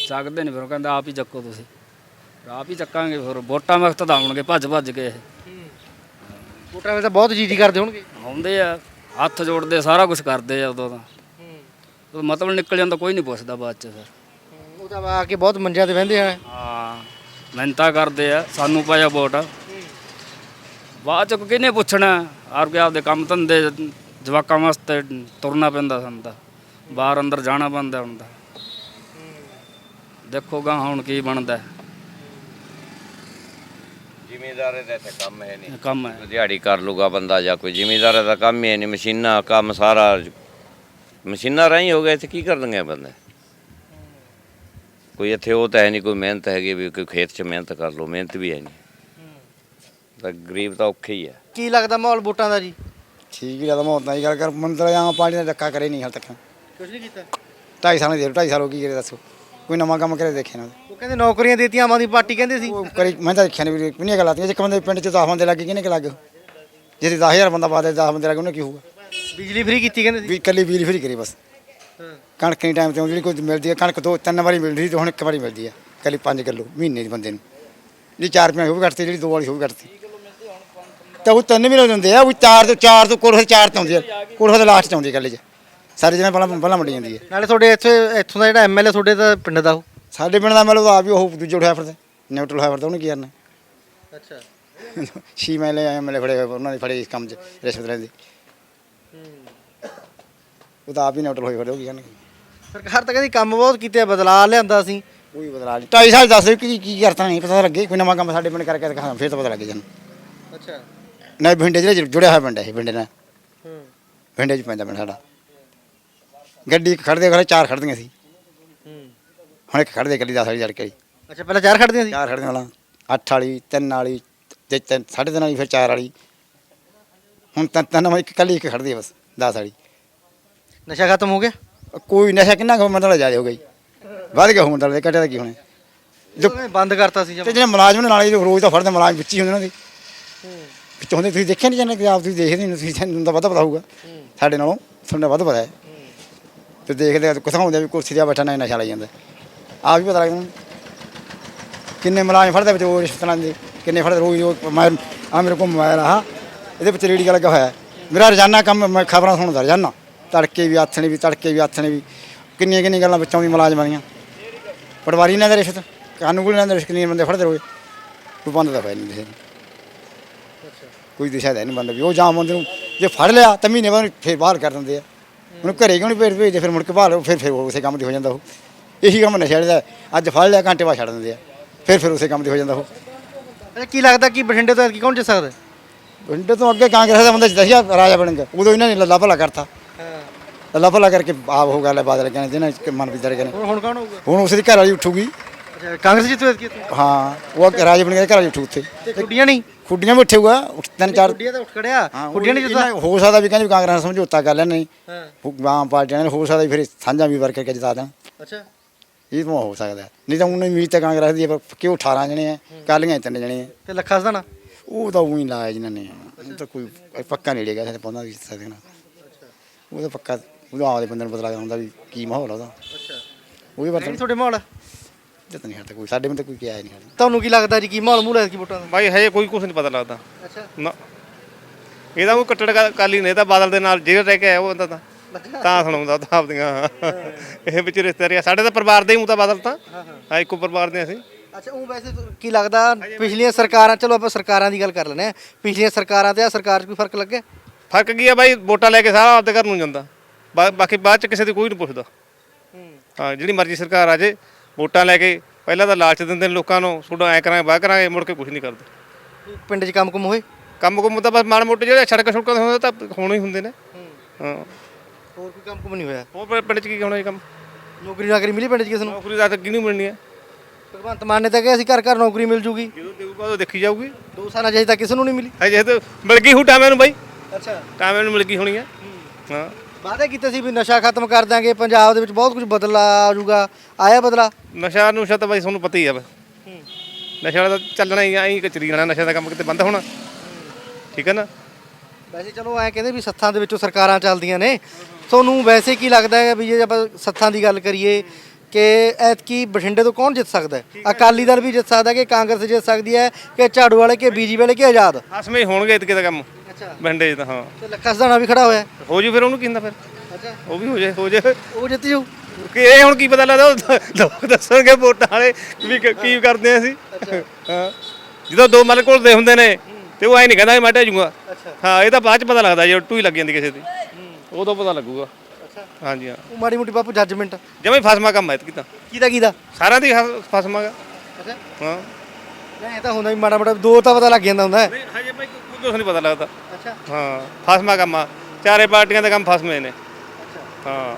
ਚੱਕਦੇ ਨਹੀਂ ਫਿਰ ਉਹ ਕਹਿੰਦਾ ਆਪ ਹੀ ਚੱਕੋ ਤੁਸੀਂ। ਆਪ ਹੀ ਚੱਕਾਂਗੇ ਫਿਰ ਵੋਟਾਂ ਵਕਤ ਤਾਂ ਆਉਣਗੇ ਭੱਜ ਭੱਜ ਕੇ ਇਹ। ਵੋਟਾਂ ਵੇਲੇ ਤਾਂ ਬਹੁਤ ਜੀਜੀ ਕਰਦੇ ਹੋਣਗੇ। ਆਉਂਦੇ ਆ ਹੱਥ ਜੋੜਦੇ ਸਾਰਾ ਕੁਝ ਕਰਦੇ ਆ ਉਦੋਂ ਤਾਂ। ਉਦੋਂ ਮਤਲਬ ਨਿਕਲ ਜਾਂਦਾ ਕੋਈ ਨਹੀਂ ਪੁੱਛਦਾ ਬਾਅਦ ਚ ਫਿਰ। ਉਹ ਤਾਂ ਆ ਕੇ ਬਹੁਤ ਮੰਜਿਆਂ ਤੇ ਬਹਿੰਦੇ ਆ। ਹਾਂ ਮਿਹਨਤਾਂ ਕਰਦੇ ਆ ਸਾਨੂੰ ਪਾਇਆ ਵੋਟ। ਬਾਅਦ ਚ ਕਿਹਨੇ ਪੁੱਛਣਾ ਆਰ ਕੇ ਆਪਦੇ ਕੰਮ ਧੰਦੇ ਜਵਾਕਾਂ ਵਾਸਤੇ ਤੁਰਨਾ ਪੈਂਦਾ ਸਾਨੂੰ ਤਾਂ। ਬਾਹਰ ਅੰਦਰ ਜਾਣਾ ਪੈਂਦਾ ਹੁਣ ਤਾਂ। ਦੇਖੋ ਗਾ ਹੁਣ ਕੀ ਬਣਦਾ। ਜ਼ਿਮੀਦਾਰੇ ਦਾ ਇੱਥੇ ਕੰਮ ਹੈ ਨਹੀਂ। ਕੰਮ ਹੈ। ਦਿਹਾੜੀ ਕਰ ਲੂਗਾ ਬੰਦਾ ਜਾਂ ਕੋਈ। ਜ਼ਿਮੀਦਾਰ ਦਾ ਕੰਮ ਹੀ ਹੈ ਨਹੀਂ। ਮਸ਼ੀਨਾਂ ਕੰਮ ਸਾਰਾ ਮਸ਼ੀਨਾਂ ਰਾਹੀਂ ਹੋ ਗਿਆ ਇੱਥੇ ਕੀ ਕਰਨਗੇ ਬੰਦੇ? ਕੋਈ ਇੱਥੇ ਉਹ ਤਾਂ ਹੈ ਨਹੀਂ ਕੋਈ ਮਿਹਨਤ ਹੈਗੀ ਵੀ ਕੋਈ ਖੇਤ 'ਚ ਮਿਹਨਤ ਕਰ ਲਓ। ਮਿਹਨਤ ਵੀ ਹੈ ਨਹੀਂ। ਤਾਂ ਗਰੀਬ ਤਾਂ ਔਖੇ ਹੀ ਹੈ। ਕੀ ਲੱਗਦਾ ਮਾਹੌਲ ਵੋਟਾਂ ਦਾ ਜੀ? ਠੀਕ ਹੀ ਲੱਗਦਾ ਮੌਤਾਂ ਦੀ ਗੱਲ ਕਰ ਮੰਤਰ ਆਮ ਪਾਰਟੀ ਨੇ ਧੱਕਾ ਕਰੇ ਨਹੀਂ ਹਾਲ ਤੱਕ। ਕੁਝ ਨਹੀਂ ਕੀਤਾ? 2.5 ਸਾਲ ਦੇ 2.5 ਸਾਲ ਹੋ ਕੀ ਕਰੇ ਦੱਸੋ? ਕੋਈ ਨਵਾਂ ਕੰਮ ਕਰੇ ਦੇਖੇ ਨਾ। ਉਹ ਕਹਿੰਦੇ ਨੌਕਰੀਆਂ ਦਿੱਤੀਆਂ ਆਮ ਆਦਮੀ ਪਾਰਟੀ ਕਹਿੰਦੇ ਸੀ। ਉਹ ਕਰੀ ਮੈਂ ਤਾਂ ਦੇਖਿਆ ਨਹੀਂ ਵੀ ਕਿੰਨੀਆਂ ਗੱਲਾਂ ਆਤੀਆਂ ਜੇ ਬੰਦੇ ਪਿੰਡ ਚ 10 ਬੰਦੇ ਲੱਗੇ ਕਿਹਨੇ ਕਿ ਲੱਗ? ਜੇ 10000 ਬੰਦਾ ਪਾ ਦੇ 10 ਬੰਦੇ ਲੱਗੇ ਉਹਨੇ ਕੀ ਹੋਊਗਾ? ਬਿਜਲੀ ਫ੍ਰੀ ਕੀਤੀ ਕਹਿੰਦੇ ਸੀ। ਵੀ ਇਕੱਲੀ ਬਿਜਲੀ ਫਰੀ ਕਰੀ ਬਸ। ਕਣਕ ਨਹੀਂ ਟਾਈਮ ਤੇ ਆਉਂਦੀ ਜਿਹੜੀ ਕੋਈ ਮਿਲਦੀ ਹੈ ਕਣਕ ਦੋ ਤਿੰਨ ਵਾਰੀ ਮਿਲਦੀ ਸੀ ਤੇ ਹੁਣ ਇੱਕ ਵਾਰੀ ਮਿਲਦੀ ਹੈ ਇਕੱਲੀ 5 ਕਿਲੋ ਮਹੀਨੇ ਦੀ ਬੰਦੇ ਨੂੰ। ਜਿਹੜੀ 4 ਰੁਪਏ ਉਹ ਵੀ ਜਿਹੜੀ ਦੋ ਵਾਲੀ ਉਹ ਵੀ ਕੱਟਤੀ ਤਾਂ ਉਹ ਤਿੰਨ ਮਹੀਨੇ ਦਿੰਦੇ ਆ ਉਹ ਚਾਰ ਤੋਂ ਚਾਰ ਤੋਂ ਕੋਲ ਚਾਰ ਤੋਂ ਆਉਂਦੀ ਹੈ ਕੋਲ ਤਾਂ ਲਾਸਟ ਚ ਆਉਂਦੀ ਹੈ ਇਕੱਲੇ ਚ। ਸਾਰੇ ਜਣੇ ਪਹਿਲਾਂ ਪਹਿਲਾਂ ਮੰਡੀ ਜਾਂਦੀ ਹੈ ਨਾਲੇ ਤੁਹਾਡੇ ਇੱਥੇ ਇੱਥੋਂ ਦਾ ਜਿਹੜਾ ਐਮਐਲਏ ਤੁਹਾਡੇ ਤਾਂ ਪਿੰਡ ਦਾ ਉਹ। ਸਾਡੇ ਪਿੰਡ ਦਾ ਮਤਲਬ ਆ ਵੀ ਉਹ ਦੂਜੇ ਉਠਾਇਆ ਫਿਰਦਾ ਨਿਊਟਰਲ ਹੋਇਆ ਫਿਰਦਾ ਉਹਨੇ ਕੀ ਕਰਨਾ? ਅੱਛਾ। ਛੀ ਮੈਲੇ ਐਮਐਲਏ ਫੜੇ ਹੋਏ ਉਹਨਾਂ ਨੇ ਫੜੇ ਇਸ ਕੰਮ 'ਚ ਰਿਸ਼ਵਤ ਲੈਂਦੇ ਉਹ ਤਾਂ ਆਪ ਹੀ ਨਿਊਟਰਲ ਹੋਏ ਫਿਰਦੇ ਉਹ ਕੀ ਕਰਨਗੇ? ਸਰਕਾਰ ਤਾਂ ਕਹਿੰਦੀ ਕੰਮ ਬਹੁਤ ਕੀਤੇ ਆ, ਬਦਲਾਅ ਲਿਆਂਦਾ ਸੀ ਕੋਈ ਬਦਲਾ ਨਹੀਂ ਢਾਈ ਸਾਲ ਦੱਸ ਦਿਓ ਕੀ ਕੀ ਕਰਤਾ ਨਹੀਂ ਪਤਾ ਲੱਗੇ ਕੋਈ ਨਵਾਂ ਕੰਮ ਸਾਡੇ ਪਿੰਡ ਕਰਕੇ ਦਿਖਾ ਫਿਰ ਤਾਂ ਪਤਾ ਲੱਗ ਜਾਣਾ। ਅੱਛਾ। ਨਾ ਭਿੰਡੇ ਜਿਹੜੇ ਜੁੜਿਆ ਹੋਇਆ ਪਿੰਡ ਹੈ ਇਹ ਭਿੰਡੇ ਨਾਲ ਹੂੰ। ਭਿੰਡੇ 'ਚ ਪੈਂਦਾ ਪਿੰਡ ਸਾਡਾ। ਗੱਡੀ ਖੜਦੇ ਖੜੇ ਚਾਰ ਖੜਦੀਆਂ ਸੀ। ਹੂੰ ਹੁਣ ਇੱਕ ਖੜਦੇ ਗੱਡੀ 10 ਵਾਲੀ ਜੜ ਕੇ ਅੱਛਾ ਪਹਿਲਾਂ ਚਾਰ ਖੜਦੀਆਂ ਸੀ? ਚਾਰ ਖੜਦੀਆਂ ਵਾਲਾ। 8 ਵਾਲੀ 3 ਵਾਲੀ ਤੇ ਤਿੰਨ ਸਾਢੇ ਤਿੰਨ ਵਾਲੀ ਫਿਰ 4 ਵਾਲੀ। ਹੁਣ ਤਾਂ ਤਿੰਨ ਇੱਕ ਕੱਲੀ ਇੱਕ ਖੜਦੀ ਬਸ 10 ਵਾਲੀ। ਨਸ਼ਾ ਖਤਮ ਹੋ ਗਿਆ? ਕੋਈ ਨਸ਼ਾ ਕਿੰਨਾ ਕੁ ਮਤਲਬ ਜ਼ਿਆਦਾ ਹੋ ਗਈ ਵੱਧ ਗਿਆ ਹੁਣ ਤਾਂ ਘਟਿਆ ਤਾਂ ਕੀ ਹੋਣੇ। ਜੋ- ਉਹਨੇ ਬੰਦ ਕਰਤਾ ਸੀ ਤੇ ਜਿਹੜੇ ਮੁਲਾਜ਼ਮ ਨੇ ਨਾਲੇ ਜੋ ਰੋਜ਼ ਤਾਂ ਫੜਦੇ ਮੁਲਾਜ਼ਮ ਵਿੱਚ ਹੀ ਹੁੰਦੇ ਨੇ ਵਿੱਚ ਹੁੰਦੇ ਤੁਸੀਂ ਦੇਖਿਆ ਨਹੀਂ ਜਾਂਦੇ ਕਿ ਆਪ ਤੁਸੀਂ ਦੇਖਦੇ ਨਹੀਂ ਤੁਸੀਂ ਤੁਹਾਨੂੰ ਤਾਂ ਵੱਧ ਪਤਾ ਹੋਊਗਾ। ਸਾਡੇ ਨਾਲੋਂ ਤੁਹਾਨੂੰ ਵੱਧ ਪਤਾ ਹੈ। ਤੇ ਦੇਖਦੇ ਕਿਥਾਂ ਹੁੰਦੇ ਵੀ ਕੁਰਸੀ ਤੇ ਬੈਠਾ ਨਾ ਨਸ਼ਾ ਲਈ ਜਾਂਦਾ। ਆਪ ਵੀ ਪਤਾ ਲੱਗ ਜਾਂਦਾ ਕਿੰਨੇ ਮੁਲਾਜ਼ਮ ਫੜਦੇ ਵਿੱਚ ਉਹ ਰਿਸ਼ਤੇਦਾਰਾਂ ਦੇ, ਕਿੰਨੇ ਫੜਦੇ ਰੋਜ਼ ਉਹ ਮੈਂ ਆ ਮੇਰੇ ਕੋਲ ਮੋਬਾਈਲ ਆ ਇਹਦੇ ਵਿੱਚ ਰੇੜੀ ਲੱਗਾ ਹੋਇਆ? ਮੇਰਾ ਰੋਜ਼ਾਨਾ ਕੰਮ, ਮੈਂ ਖਬਰਾਂ ਸੁਣਦਾ ਰੋਜ਼ਾਨਾ। ਤੜਕੇ ਵੀ ਆਥਣੇ ਵੀ, ਤੜਕੇ ਵੀ ਆਥਣੇ ਵੀ। ਕਿੰਨੀਆਂ ਕਿੰਨੀਆਂ ਗੱਲਾਂ ਵਿੱਚੋਂ ਦੀ ਮੁਲਾਜ਼ਮਾਂ ਦੀਆਂ ਪਟਵਾਰੀ ਨਾਲ ਦਾ ਰਿਸ਼ਤ, ਕਾਨੂੰਨ ਨਾਲ ਰਿਸ਼ਤ ਨਹੀਂ ਬੰਦੇ ਫੜਦੇ ਰੋਏ ਕੋਈ ਬੰਦ ਤਾਂ ਹੋਇਆ ਨਹੀਂ ਕੋਈ ਦਿਸ਼ਾ ਦਾ ਨਹੀਂ ਬੰਦ ਵੀ। ਉਹ ਜਾਮ ਬੰਦੇ ਨੂੰ ਜੇ ਫੜ ਲਿਆ ਤਾਂ ਮਹੀਨੇ ਬਾਅਦ ਫੇਰ ਬਾਹਰ ਕਰ ਦਿੰਦੇ ਆ। ਉਹਨੂੰ ਘਰੇ ਕਿਉਂ ਨਹੀਂ ਭੇਜ ਭੇਜਦੇ? ਫਿਰ ਮੁੜ ਕੇ ਬਾਹਰ, ਫਿਰ ਫਿਰ ਉਹ ਉਸੇ ਕੰਮ ਤੇ ਹੋ ਜਾਂਦਾ ਉਹ। ਇਹੀ ਕੰਮ ਨਸ਼ਾ ਦਾ ਅੱਜ ਫੜ ਲਿਆ ਘੰਟੇ ਬਾਅਦ ਛੱਡ ਦਿੰਦੇ ਆ। ਫਿਰ ਫਿਰ ਉਸੇ ਕੰਮ ਤੇ ਹੋ ਜਾਂਦਾ ਉਹ। ਅੱਛਾ ਕੀ ਲੱਗਦਾ ਕਿ ਬਠਿੰਡੇ ਤੋਂ ਐਤਕੀ ਕੌਣ ਜਿੱਤ ਸਕਦਾ? ਹੈ? ਪਿੰਡ ਤੋਂ ਅੱਗੇ ਕਾਂਗਰਸ ਦਾ ਬੰਦਾ ਜਿੱਤਿਆ ਰਾਜਾ ਬਣੇਗਾ ਉਦੋਂ ਇਹਨਾਂ ਨੇ ਲੱਲਾ ਭਲਾ ਕਰਤਾ। ਲੱਲਾ ਭਲਾ ਕਰਕੇ ਆਪ ਹੋ ਗੱਲ ਬਾਦਲ ਕਹਿੰਦੇ ਜਿਹਨਾਂ ਚ ਮਨ ਵਿਚਾਰੇ ਕਹਿੰਦੇ ਹੁਣ ਹੁਣ ਕੌਣ ਹੋਊਗਾ? ਹੁਣ ਉਸੇ ਦੀ ਘਰ ਵਾਲੀ ਉੱਠੂਗੀ। ਅੱਛਾ ਕਾਂਗਰਸ ਜਿੱਤੂ ਐਤਕੀ ਇੱਥੇ? ਹਾਂ ਉਹ ਰਾਜਾ ਬਣ ਗਿਆ ਘਰ ਵਾਲੀ ਉੱਠੂ ਉੱਥੇ। ਤੇ ਨਹੀਂ? ਖੁੱਡੀਆਂ ਵੀ ਉੱਠੇਗਾ ਤਿੰਨ ਚਾਰ ਕੁੱਡੀਆਂ ਤਾਂ ਉੱਠ ਖੜਿਆ। ਹਾਂ, ਨਹੀਂ ਜਿੱਤਦਾ? ਇਹਨਾਂ- ਹੋ ਸਕਦਾ ਵੀ ਕਹਿੰਦੇ ਵੀ ਕਾਂਗਰਸ ਨਾਲ ਸਮਝੌਤਾ ਕਰ ਲੈਣ ਨਹੀਂ। ਹਾਂ। ਆਮ ਪਾਰਟੀਆਂ ਨੇ ਹੋ ਸਕਦਾ ਵੀ ਫਿਰ ਸਾਂਝਾ ਵੀ ਵਰਕਰ ਕੇ ਜਿਤਾ ਦੇਣ। ਅੱਛਾ। ਇਹ ਤਾਂ ਹੋ ਸਕਦਾ ਨਹੀਂ ਤਾਂ ਉਹਨਾਂ ਉਮੀਦ ਤਾਂ ਕਾਂਗਰਸ ਦੀ ਹੈ, ਪਰ ਕਿਉਂ 18 ਜਣੇ ਆ? ਕਾਲੀਆਂ ਤਿੰਨ ਜਣੇ ਆ। ਤੇ ਲੱਖਾ ਸਦਾਣਾ ਉਹ ਤਾਂ ਉਹੀ ਲਾਇਆ ਜਿਨ੍ਹਾਂ ਨੇ। ਉਹ ਤਾਂ ਕੋਈ ਪੱਕਾ ਨਹੀਂ ਲੇਗਾ ਸਾਡੇ ਪੌਂਦਾ ਵੀ ਸਕਦੇ ਨਾ ਉਹ ਤਾਂ ਪੱਕਾ ਉਹਦਾ ਆਪਦੇ ਬੰਦੇ ਨੂੰ ਪਤਾ ਲੱਗਦਾ ਹੁੰਦਾ ਵੀ ਕੀ ਮਾਹੌਲ ਆ ਉਹਦਾ। ਅੱਛਾ। ਉਹ ਵੀ ਨਹੀਂ ਵਰਤਨ ਤੁਹਾਡੇ ਮਾਹੌਲ? ਜਿੱਤ ਨਹੀਂ ਹਟਦਾ ਕੋਈ ਸਾਡੇ ਬੰਦੇ ਕੋਈ ਕਿਹਾ ਨਹੀਂ। ਤੁਹਾਨੂੰ ਕੀ ਲੱਗਦਾ ਜੀ ਕੀ ਮਾਹੌਲ ਮੂਲ ਐਤਕੀ ਵੋਟਾਂ ਦਾ? ਭਾਈ ਹਜੇ ਕੋਈ ਕੁਝ ਨਹੀਂ ਪਤਾ ਲੱਗਦਾ। ਅੱਛਾ। ਨਾ। ਇਹਦਾ ਕੋਈ ਕੱਟੜ ਕਾ- ਕਾਲੀ ਨੇ ਇਹ ਤਾਂ ਬਾਦਲ ਦੇ ਨਾਲ ਜਿਹੜਾ ਰਹਿ ਕੇ ਆਇਆ ਉਹ ਬੰਦਾ ਤਾਂ ਤਾਂ ਸੁਣਾਉਂਦਾ ਤਾਂ ਆਪਦੀਆਂ। ਇਹ ਵਿੱਚ ਰਿਸ਼ਤੇਦਾਰੀਆਂ ਸਾਡੇ ਤਾਂ ਪਰਿਵਾਰ ਦੇ ਹੀ ਹੂੰ ਤਾਂ ਬਾਦਲ ਤਾਂ। ਹਾਂ ਇੱਕੋ ਪਰਿਵਾਰ ਦੇ ਅਸੀਂ। ਅੱਛਾ ਉਹ ਵੈਸੇ ਕੀ ਲੱਗਦਾ ਪਿਛਲੀਆਂ ਸਰਕਾਰਾਂ ਚਲੋ ਆਪਾਂ ਸਰਕਾਰਾਂ ਦੀ ਗੱਲ ਕਰ ਆ ਪਿਛਲੀਆਂ ਸਰਕਾਰਾਂ ਤੇ ਆ ਸਰਕਾਰ 'ਚ ਕੋਈ ਫ਼ਰਕ ਲੱਗਿਆ? ਫ਼ਰਕ ਕੀ ਆ ਬਾਈ? ਵੋਟਾਂ ਲੈ ਕੇ ਸਾਰਾ ਆਪਦੇ ਘਰ ਨੂੰ ਜਾਂਦਾ। ਬਾ- ਬਾਕੀ ਬਾਅਦ ਚ ਕਿਸੇ ਦੀ ਕੋਈ ਨਹੀਂ ਪੁੱਛਦਾ। ਹਾਂ ਜਿਹੜੀ ਮਰਜ਼ੀ ਸਰਕਾਰ ਆ ਜੇ ਵੋਟਾਂ ਲੈ ਕੇ ਪਹਿਲਾਂ ਤਾਂ ਲਾਲਚ ਦਿੰਦੇ ਨੇ ਲੋਕਾਂ ਨੂੰ। ਤੁਹਾਡਾ ਐ ਕਰਾਂਗੇ ਬਾਹ ਕਰਾਂਗੇ ਮੁੜ ਕੇ ਕੁਝ ਨਹੀਂ ਕਰਦੇ। ਪਿੰਡ 'ਚ ਕੰਮ ਕੁਮ ਹੋਏ? ਕੰਮ ਕੁਮ ਤਾਂ ਬਸ ਮਾੜੇ ਮੋਟੇ ਜਿਹੜੇ ਸੜਕ ਸੁੜਕਾਂ ਦੇ ਹੁੰਦੇ ਤਾਂ ਹੋਣੇ ਹੀ ਹੁੰਦੇ ਨੇ। ਹਾਂ। ਹੋਰ ਕੋਈ ਕੰਮ ਕੁਮ ਨਹੀਂ ਹੋਇਆ? ਹੋਰ ਪਿੰ- ਪਿੰਡ ਚ ਕੀ ਹੋਣਾ ਇਹ ਕੰਮ? ਨੌਕਰੀ ਨਾਕਰੀ ਮਿਲੀ ਪਿੰਡ 'ਚ ਕਿਸ ਨੂੰ? ਨੌਕਰੀ ਦਾ ਤਾਂ ਕਿਹਨੂੰ ਮਿਲਣੀ ਹੈ। ਭਗਵੰਤ ਮਾਨ ਨੇ ਤਾਂ ਕਿਹਾ ਸੀ ਘਰ ਘਰ ਨੌਕਰੀ ਮਿਲ ਜੂਗੀ। ਜਦੋਂ ਦੇਊਗਾ ਉਹ ਦੇਖੀ ਜਾਊਗੀ। ਦੋ ਸਾਲਾਂ 'ਚ ਅਜੇ ਤੱਕ ਕਿਸੇ ਨੂੰ ਨਹੀਂ ਮਿਲੀ। ਹਜੇ ਤਾਂ ਮਿਲ ਗਈ ਹੂ ਟਾਵੇਂ ਨੂੰ ਬਾਈ। ਅੱਛਾ। ਟਾਵੇਂ ਨੂੰ ਮਿਲ ਗਈ ਹੋਣੀ ਹੈ। ਹਾਂ। ਵਾਅਦੇ ਕੀਤੇ ਸੀ ਵੀ ਨਸ਼ਾ ਖਤਮ ਕਰ ਦਾਂਗੇ ਪੰਜਾਬ ਦੇ ਵਿੱਚ ਬਹੁਤ ਕੁਝ ਬਦਲਾ ਆ ਜਾਊਗਾ। ਆਇਆ ਬਦਲਾ? ਨਸ਼ਾ ਨੁਸ਼ਾ ਤਾਂ ਬਾਈ ਤੁਹਾਨੂੰ ਪਤਾ ਹੀ ਆ ਬਸ। ਨਸ਼ਾ ਵਾਲਾ ਤਾਂ ਚੱਲਣਾ ਹੀ ਐਂ ਕਚਰੀ ਜਾਣਾ ਨਸ਼ਾ ਦਾ ਕੰਮ ਕਿਤੇ ਬੰਦ ਹੋਣਾ। ਠੀਕ ਹੈ ਨਾ? ਵੈਸੇ ਚਲੋ ਐ ਕਹਿੰਦੇ ਵੀ ਸੱਥਾਂ ਦੇ ਵਿੱਚੋਂ ਸਰਕਾਰਾਂ ਚੱਲਦੀਆਂ ਨੇ। ਤੁਹਾਨੂੰ ਵੈਸੇ ਕੀ ਲੱਗਦਾ ਹੈ ਵੀ ਜੇ ਆਪਾਂ ਸੱਥਾਂ ਦੀ ਗੱਲ ਕਰੀਏ ਕਿ ਐਤਕੀ ਬਠਿੰਡੇ ਤੋਂ ਕੌਣ ਜਿੱਤ ਸਕਦਾ ਹੈ? ਅਕਾਲੀ ਦਲ ਵੀ ਜਿੱਤ ਸਕਦਾ ਹੈ ਕਿ ਕਾਂਗਰਸ ਜਿੱਤ ਸਕਦੀ ਹੈ ਕਿ ਝਾੜੂ ਵਾਲੇ ਕਿ ਬੀਜੀ ਵਾਲੇ ਕਿ ਆਜ਼ਾਦ? ਹਸਮੇ ਹੀ ਹੋਣਗੇ ਇਤਕੇ ਦਾ ਕੰਮ। ਅੱਛਾ। ਬੰਡੇ ਤਾਂ ਹਾਂ। ਤੇ ਲੱਖਾ ਸਦਾਣਾ ਵੀ ਖੜਾ ਹੋਇਆ ਹੈ। ਹੋ ਜੂ ਫਿਰ ਉਹਨੂੰ ਕੀ ਹੁੰਦਾ ਫਿਰ? ਅੱਛਾ। ਉਹ ਵੀ ਹੋ ਜਾਏ ਹੋ ਜਾਏ। ਉਹ ਜਿੱਤ ਜੂ। ਕਿ ਇਹ ਹੁਣ ਕੀ ਪਤਾ ਲੱਗਦਾ ਉਹ ਲੋਕ ਦੱਸਣਗੇ ਵੋਟਾਂ ਵਾਲੇ ਵੀ ਕ- ਕੀ ਕਰਦੇ ਆ ਅਸੀਂ। ਹਾਂ। ਜਦੋਂ ਦੋ ਮਲ ਕੋਲ ਦੇ ਹੁੰਦੇ ਨੇ ਤੇ ਉਹ ਐ ਨਹੀਂ ਕਹਿੰਦਾ ਮੈਂ ਢਹਿ ਜਾਊਂਗਾ ਹਾਂ ਇਹ ਤਾਂ ਬਾਅਦ ਚ ਪਤਾ ਲੱਗਦਾ ਜੇ ਟੂਈ ਲੱਗ ਜਾਂਦੀ ਕਿਸੇ ਦੀ। ਉਦੋਂ ਪਤਾ ਲੱਗੂਗਾ। ਹਾਂਜੀ ਹਾਂ। ਉਹ ਮਾੜੀ ਮੋਟੀ ਬਾਪੂ ਜੱਜਮੈਂਟ ਜਿਵੇਂ ਫਸਮਾ ਕੰਮ ਹੈ ਕੀਤਾ ਕਿਹਦਾ ਕਿਹਦਾ ਸਾਰਿਆਂ ਦੀ ਫਸਮਾ ਗਾ। ਅੱਛਾ। ਹਾਂ। ਨਹੀਂ ਇਹ ਤਾਂ ਹੁੰਦਾ ਵੀ ਮਾੜਾ ਮਾੜਾ ਦੋ ਤਾਂ ਪਤਾ ਲੱਗ ਜਾਂਦਾ ਹੁੰਦਾ। ਹੈ ਨਹੀਂ ਹਜੇ ਭਾਈ ਕੁਝ ਨਹੀਂ ਪਤਾ ਲੱਗਦਾ। ਅੱਛਾ। ਹਾਂ ਫਸਮਾ ਕੰਮ ਆ। ਚਾਰੇ ਪਾਰਟੀਆਂ ਦੇ ਕੰਮ ਫਸਮੇ ਨੇ। ਹਾਂ।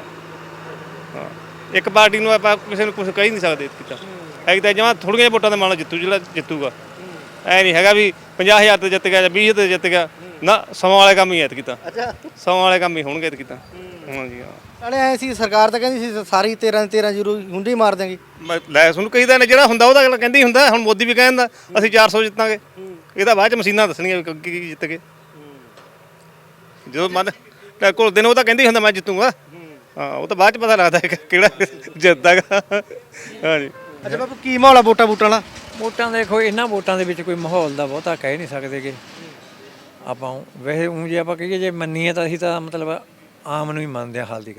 ਹਾਂ। ਇੱਕ ਪਾਰਟੀ ਨੂੰ ਆਪਾਂ ਕਿਸੇ ਨੂੰ ਕੁਝ ਕਹਿ ਨਹੀਂ ਸਕਦੇ ਕੀਤਾ ਐ ਤਾਂ ਜਮਾ ਥੋੜੀਆਂ ਵੋਟਾਂ ਦੇ ਮਾਲ ਜਿੱਤੂ ਜਿਹੜਾ ਜਿੱਤੂਗਾ। ਐ ਨਹੀਂ ਹੈਗਾ ਵੀ 50000 ਤੇ ਜਿੱਤ ਗਿਆ ਜਾਂ 20 ਤੇ ਜਿੱਤ ਗਿਆ। ਨਾ ਸਮਾਂ ਵਾਲੇ ਕੰਮ ਹੀ ਐਤ ਕੀਤਾ ਅੱਛਾ। ਸਮਾਂ ਵਾਲੇ ਕੰਮ ਹੀ ਹੋਣਗੇ ਐਤ ਕੀਤਾ ਹਾਂਜੀ ਹਾਂ। ਨਾਲੇ ਐ ਸੀ ਸਰਕਾਰ ਤਾਂ ਕਹਿੰਦੀ ਸੀ ਸਾਰੀ 13 13 ਜ਼ੀਰੋ ਹੁੰਦੇ ਹੀ ਮਾਰ ਦਿਆਂਗੇ। ਮੈਂ ਲੈ ਤੁਹਾਨੂੰ ਕਹੀਦਾ ਨੇ ਜਿਹੜਾ ਹੁੰਦਾ ਉਹਦਾ ਅਗਲਾ ਕਹਿੰਦੀ ਹੁੰਦਾ ਹੁਣ ਮੋਦੀ ਵੀ ਕਹਿੰਦਾ ਅਸੀਂ 400 ਜਿੱਤਾਂਗੇ। ਇਹਦਾ ਬਾਅਦ ਚ ਮਸ਼ੀਨਾਂ ਦੱਸਣੀਆਂ ਵੀ ਕੀ ਕੀ ਜਿੱਤ ਗਏ ਜਦੋਂ ਮਨ ਲੈ ਕੋਲ ਦਿਨ ਉਹ ਤਾਂ ਕਹਿੰਦੀ ਹੁੰਦਾ ਮੈਂ ਜਿੱਤੂਗਾ। ਹਾਂ। ਉਹ ਤਾਂ ਬਾਅਦ ਚ ਪਤਾ ਲੱਗਦਾ ਕਿ ਕਿਹੜਾ ਜਿੱਤਦਾਗਾ। ਹਾਂਜੀ। ਅੱਛਾ ਬਾਪੂ ਕੀ ਮਾਹੌਲ ਆ ਵੋਟਾਂ ਵੋਟਾਂ ਵਾਲਾ? ਵੋਟਾਂ ਦੇਖੋ ਇਹਨਾਂ ਵੋਟਾਂ ਦੇ ਵਿੱਚ ਕੋਈ ਮਾਹੌਲ ਦਾ ਬਹੁਤਾ ਕਹਿ ਨਹੀਂ ਸਕਦੇਗੇ ਆਪਾਂ ਵੈਸੇ ਊਂ ਜੇ ਆਪਾਂ ਕਹੀਏ ਜੇ ਮੰਨੀਏ ਤਾਂ ਅਸੀਂ ਤਾਂ ਮਤਲਬ ਆਮ ਨੂੰ ਹੀ ਮੰਨਦੇ ਆ ਹਾਲ ਦੀ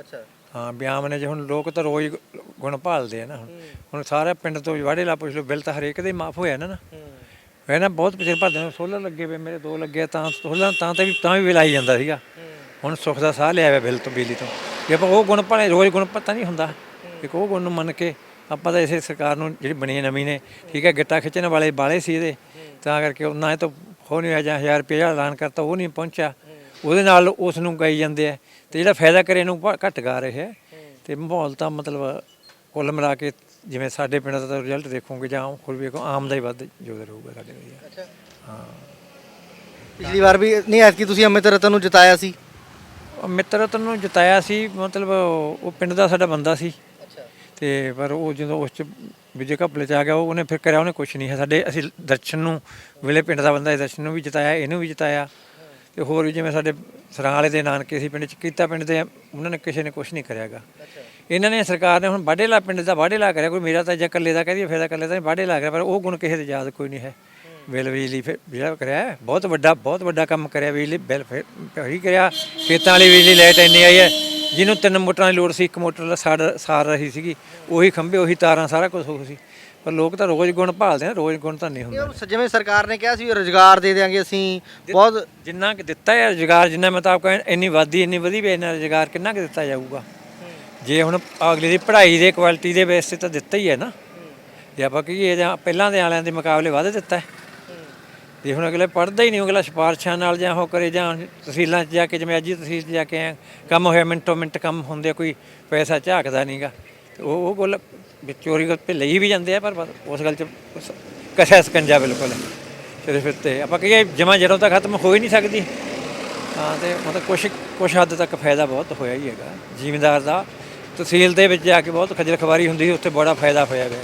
ਅੱਛਾ। ਹਾਂ ਵੀ ਆਮ ਨੇ ਜੇ ਹੁਣ ਲੋਕ ਤਾਂ ਰੋਜ਼ ਗੁਣ ਭਾਲਦੇ ਆ ਨਾ ਹੁਣ। ਹੁਣ ਸਾਰੇ ਪਿੰਡ ਤੋਂ ਵਾੜੇ ਲਾ ਪੁੱਛ ਲਓ ਬਿੱਲ ਤਾਂ ਹਰੇਕ ਦੇ ਮਾਫ ਹੋਇਆ ਨਾ ਨਾ। ਵੈ ਨਾ ਬਹੁਤ ਪਿਛੇ ਭਰਦੇ ਨੇ ਸੋਲਰ ਲੱਗੇ ਵੇ ਮੇਰੇ ਦੋ ਲੱਗੇ ਤਾਂ ਸੋਲਰ ਤਾਂ ਤੇ ਵੀ ਤਾਂ ਵੀ ਬਿੱਲ ਆਈ ਜਾਂਦਾ ਸੀਗਾ। ਹੁਣ ਸੁੱਖ ਦਾ ਸਾਹ ਲਿਆ ਹੋਇਆ ਬਿੱਲ ਤੋਂ ਬਿਜਲੀ ਤੋਂ। ਜੇ ਆਪਾਂ ਉਹ ਗੁਣ ਭਾਲੇ ਰੋਜ਼ ਗੁਣ ਪਤਾ ਨਹੀਂ ਹੁੰਦਾ। ਇੱਕ ਉਹ ਗੁਣ ਨੂੰ ਮੰਨ ਕੇ ਆਪਾਂ ਤਾਂ ਇਸੇ ਸਰਕਾਰ ਨੂੰ ਜਿਹੜੀ ਬਣੀ ਨਵੀਂ ਨੇ ਠੀਕ ਹੈ ਗਿੱਟਾ ਖਿੱਚਣ ਵਾਲੇ ਬਾਲੇ ਸੀ ਇਹਦੇ। ਤਾਂ ਕਰਕੇ ਉਹਨਾਂ ਇਹ ਤਾਂ ਹੋ ਨਹੀਂ ਹੋਇਆ ਜਾਂ 1000 ਰੁਪਏ ਜਿਹੜਾ ਐਲਾਨ ਕਰਤਾ ਉਹ ਨਹੀਂ ਪਹੁੰਚਿਆ। ਉਹਦੇ ਨਾਲ ਉਸ ਨੂੰ ਗਈ ਜਾਂਦੇ ਆ। ਤੇ ਜਿਹੜਾ ਫਾਇਦਾ ਕਰੇ ਇਹਨੂੰ ਭ- ਘੱਟ ਗਾ ਰਹੇ ਹੈ ਤੇ ਮਾਹੌਲ ਤਾਂ ਮਤਲਬ ਕੁੱਲ ਮਿਲਾ ਕੇ ਜਿਵੇਂ ਸਾਡੇ ਪਿੰਡ ਦਾ ਤਾਂ ਰਿਜ਼ਲਟ ਦੇਖੋਗੇ ਜਾਂ ਹੋਰ ਵੀ ਆਮ ਦਾ ਹੀ ਵੱਧ ਜੋਰ ਰਹੂਗਾ ਸਾਡੇ ਲਈ। ਪਿਛਲੀ ਵਾਰ ਵੀ ਨਹੀਂ ਐਤਕੀ ਤੁਸੀਂ ਅਮਿਤ ਰਤਨ ਨੂੰ ਜਿਤਾਇਆ ਸੀ? ਮਿੱਤਰ ਰਤਨ ਨੂੰ ਜਿਤਾਇਆ ਸੀ ਮਤਲਬ ਉਹ ਪਿੰਡ ਦਾ ਸਾਡਾ ਬੰਦਾ ਸੀ। ਤੇ ਪਰ ਉਹ ਜਦੋਂ ਉਸ ਚ ਵਿਜੇ ਘਪਲੇ ਚ ਆ ਗਿਆ, ਉਹ- ਉਹਨੇ ਫਿਰ ਕਰਿਆ, ਉਹਨੇ ਕੁਝ ਨਹੀਂ ਹੈ। ਸਾਡੇ ਅਸੀਂ ਦਰਸ਼ਨ ਨੂੰ, ਵੇਲੇ ਪਿੰਡ ਦਾ ਬੰਦਾ ਦਰਸ਼ਨ ਨੂੰ ਵੀ ਜਿਤਾਇਆ, ਇਹਨੂੰ ਵੀ ਜਿਤਾਇਆ। ਤੇ ਹੋਰ ਵੀ ਜਿਵੇਂ ਸਾਡੇ ਸਰਾਂ ਵਾਲੇ ਦੇ ਨਾਨਕੇ ਸੀ ਪਿੰਡ ਚ, ਕੀਤਾ ਪਿੰਡ ਦੇ, ਉਹਨਾਂ ਨੇ ਕਿਸੇ ਨੇ ਕੁਝ ਨਹੀਂ ਕਰਿਆਗਾ। ਇਹਨਾਂ ਨੇ ਸਰਕਾਰ ਨੇ ਹੁਣ ਬਾਡੇਲਾ ਪਿੰਡ ਦਾ ਬਾਡੇਲਾ ਕਰਿਆ, ਕੋਈ ਮੇਰਾ ਤਾਂ ਜੇ ਇਕੱਲੇ ਦਾ ਕਹਦੀ ਫਾਇਦਾ ਇਕੱਲੇ ਦਾ ਨਹੀਂ ਬਾਡੇਲਾ ਕਰਿਆ, ਪਰ ਉਹ ਗੁਣ ਕਿਸੇ ਦੇ ਯਾਦ ਕੋਈ ਨਹੀਂ ਹੈ। ਬਿੱਲ ਬਿਜਲੀ ਫਿਰ ਜਿਹੜਾ ਕਰਿਆ, ਬਹੁਤ ਵੱਡਾ ਬਹੁਤ ਵੱਡਾ ਕੰਮ ਕਰਿਆ, ਬਿਜਲੀ ਬਿੱਲ ਫਿਰ ਹੀ ਕਰਿਆ। ਖੇਤਾਂ ਵਾਲੀ ਬਿਜਲੀ ਲਾਈਟ ਇੰਨੀ ਆਈ ਹੈ ਜਿਹਨੂੰ ਤਿੰਨ ਮੋਟਰਾਂ ਦੀ ਲੋੜ ਸੀ ਇੱਕ ਮੋਟਰ ਦਾ ਸਾੜ ਸਾਰ ਰਹੀ ਸੀਗੀ ਉਹੀ ਖੰਭੇ ਉਹੀ ਤਾਰਾਂ ਸਾਰਾ ਕੁਝ ਹੋ ਸੀ। ਪਰ ਲੋਕ ਤਾਂ ਰੋਜ਼ ਗੁਣ ਭਾਲਦੇ ਨੇ ਰੋਜ਼ ਗੁਣ ਤਾਂ ਨਹੀਂ ਹੁੰਦਾ। ਇਹ ਜਿਵੇਂ ਸਰਕਾਰ ਨੇ ਕਿਹਾ ਸੀ ਰੋਜ਼ਗਾਰ ਦੇ ਦੇਾਂਗੇ ਅਸੀਂ ਬਹੁਤ ਜਿੰਨਾ ਕਿ ਦਿੱਤਾ ਹੈ ਰੁਜ਼ਗਾਰ ਜਿੰਨਾ ਮੁਤਾਬਕ ਇੰਨੀ ਵਾਦੀ ਇੰਨੀ ਵਧੀ ਵੀ ਇੰਨਾ ਰੁਜ਼ਗਾਰ ਕਿੰਨਾ ਕਿ ਦਿੱਤਾ ਜਾਊਗਾ। ਜੇ ਹੁਣ ਅਗਲੇ ਦੀ ਪੜ੍ਹਾਈ ਦੇ ਕੁਆਲਿਟੀ ਦੇ ਬੇਸ ਤੇ ਤਾਂ ਦਿੱਤਾ ਹੀ ਹੈ ਨਾ। ਜੇ ਆਪਾਂ ਕਹੀਏ ਜਾਂ ਪਹਿਲਾਂ ਦੇ ਵਾਲਿਆਂ ਦੇ ਮੁਕਾਬਲੇ ਵੱਧ ਦਿੱਤਾ ਹੈ। ਜੇ ਹੁਣ ਅਗਲੇ ਪੜ੍ਹਦਾ ਹੀ ਨਹੀਂ ਅਗਲਾ ਸਿਫਾਰਸ਼ਾਂ ਨਾਲ ਜਾਂ ਉਹ ਕਰੇ ਜਾਂ ਤਹਿਸੀਲਾਂ 'ਚ ਜਾ ਕੇ ਜਿਵੇਂ ਅੱਜ ਹੀ ਤਹਿਸੀਲ 'ਚ ਜਾ ਕੇ ਆਏ, ਕੰਮ ਹੋਇਆ ਮਿੰਟੋ ਮਿੰਟ ਕੰਮ ਹੁੰਦੇ ਕੋਈ ਪੈਸਾ ਝਾਕਦਾ ਨਹੀਂਗਾ ਉਹ ਉਹ ਗੱਲ ਚੋਰੀ ਕਰਕੇ ਲਈ ਵੀ ਜਾਂਦੇ ਆ ਪਰ ਉਸ ਗੱਲ 'ਚ ਕਸ਼ਾ ਸਕੰਜਾ ਬਿਲਕੁਲ। ਸਿਰਫ ਤੇ ਆਪਾਂ ਕਹੀਏ ਜਮਾ ਜਦੋਂ ਤੱਕ ਖਤਮ ਹੋ ਹੀ ਨਹੀਂ ਸਕਦੀ। ਹਾਂ ਤੇ ਮਤਲਬ ਕੁਛ ਕੁਛ ਹੱਦ ਤੱਕ ਫਾਇਦਾ ਬਹੁਤ ਹੋਇਆ ਹੀ ਹੈਗਾ। ਜ਼ਿਮੀਂਦਾਰ ਦਾ ਤਹਿਸੀਲ ਦੇ ਵਿੱਚ ਜਾ ਕੇ ਬਹੁਤ ਖੱਜਲ ਖਵਾਰੀ ਹੁੰਦੀ ਸੀ ਉੱਥੇ ਬੜਾ ਫਾਇਦਾ ਹੋਇਆ ਗਿਆ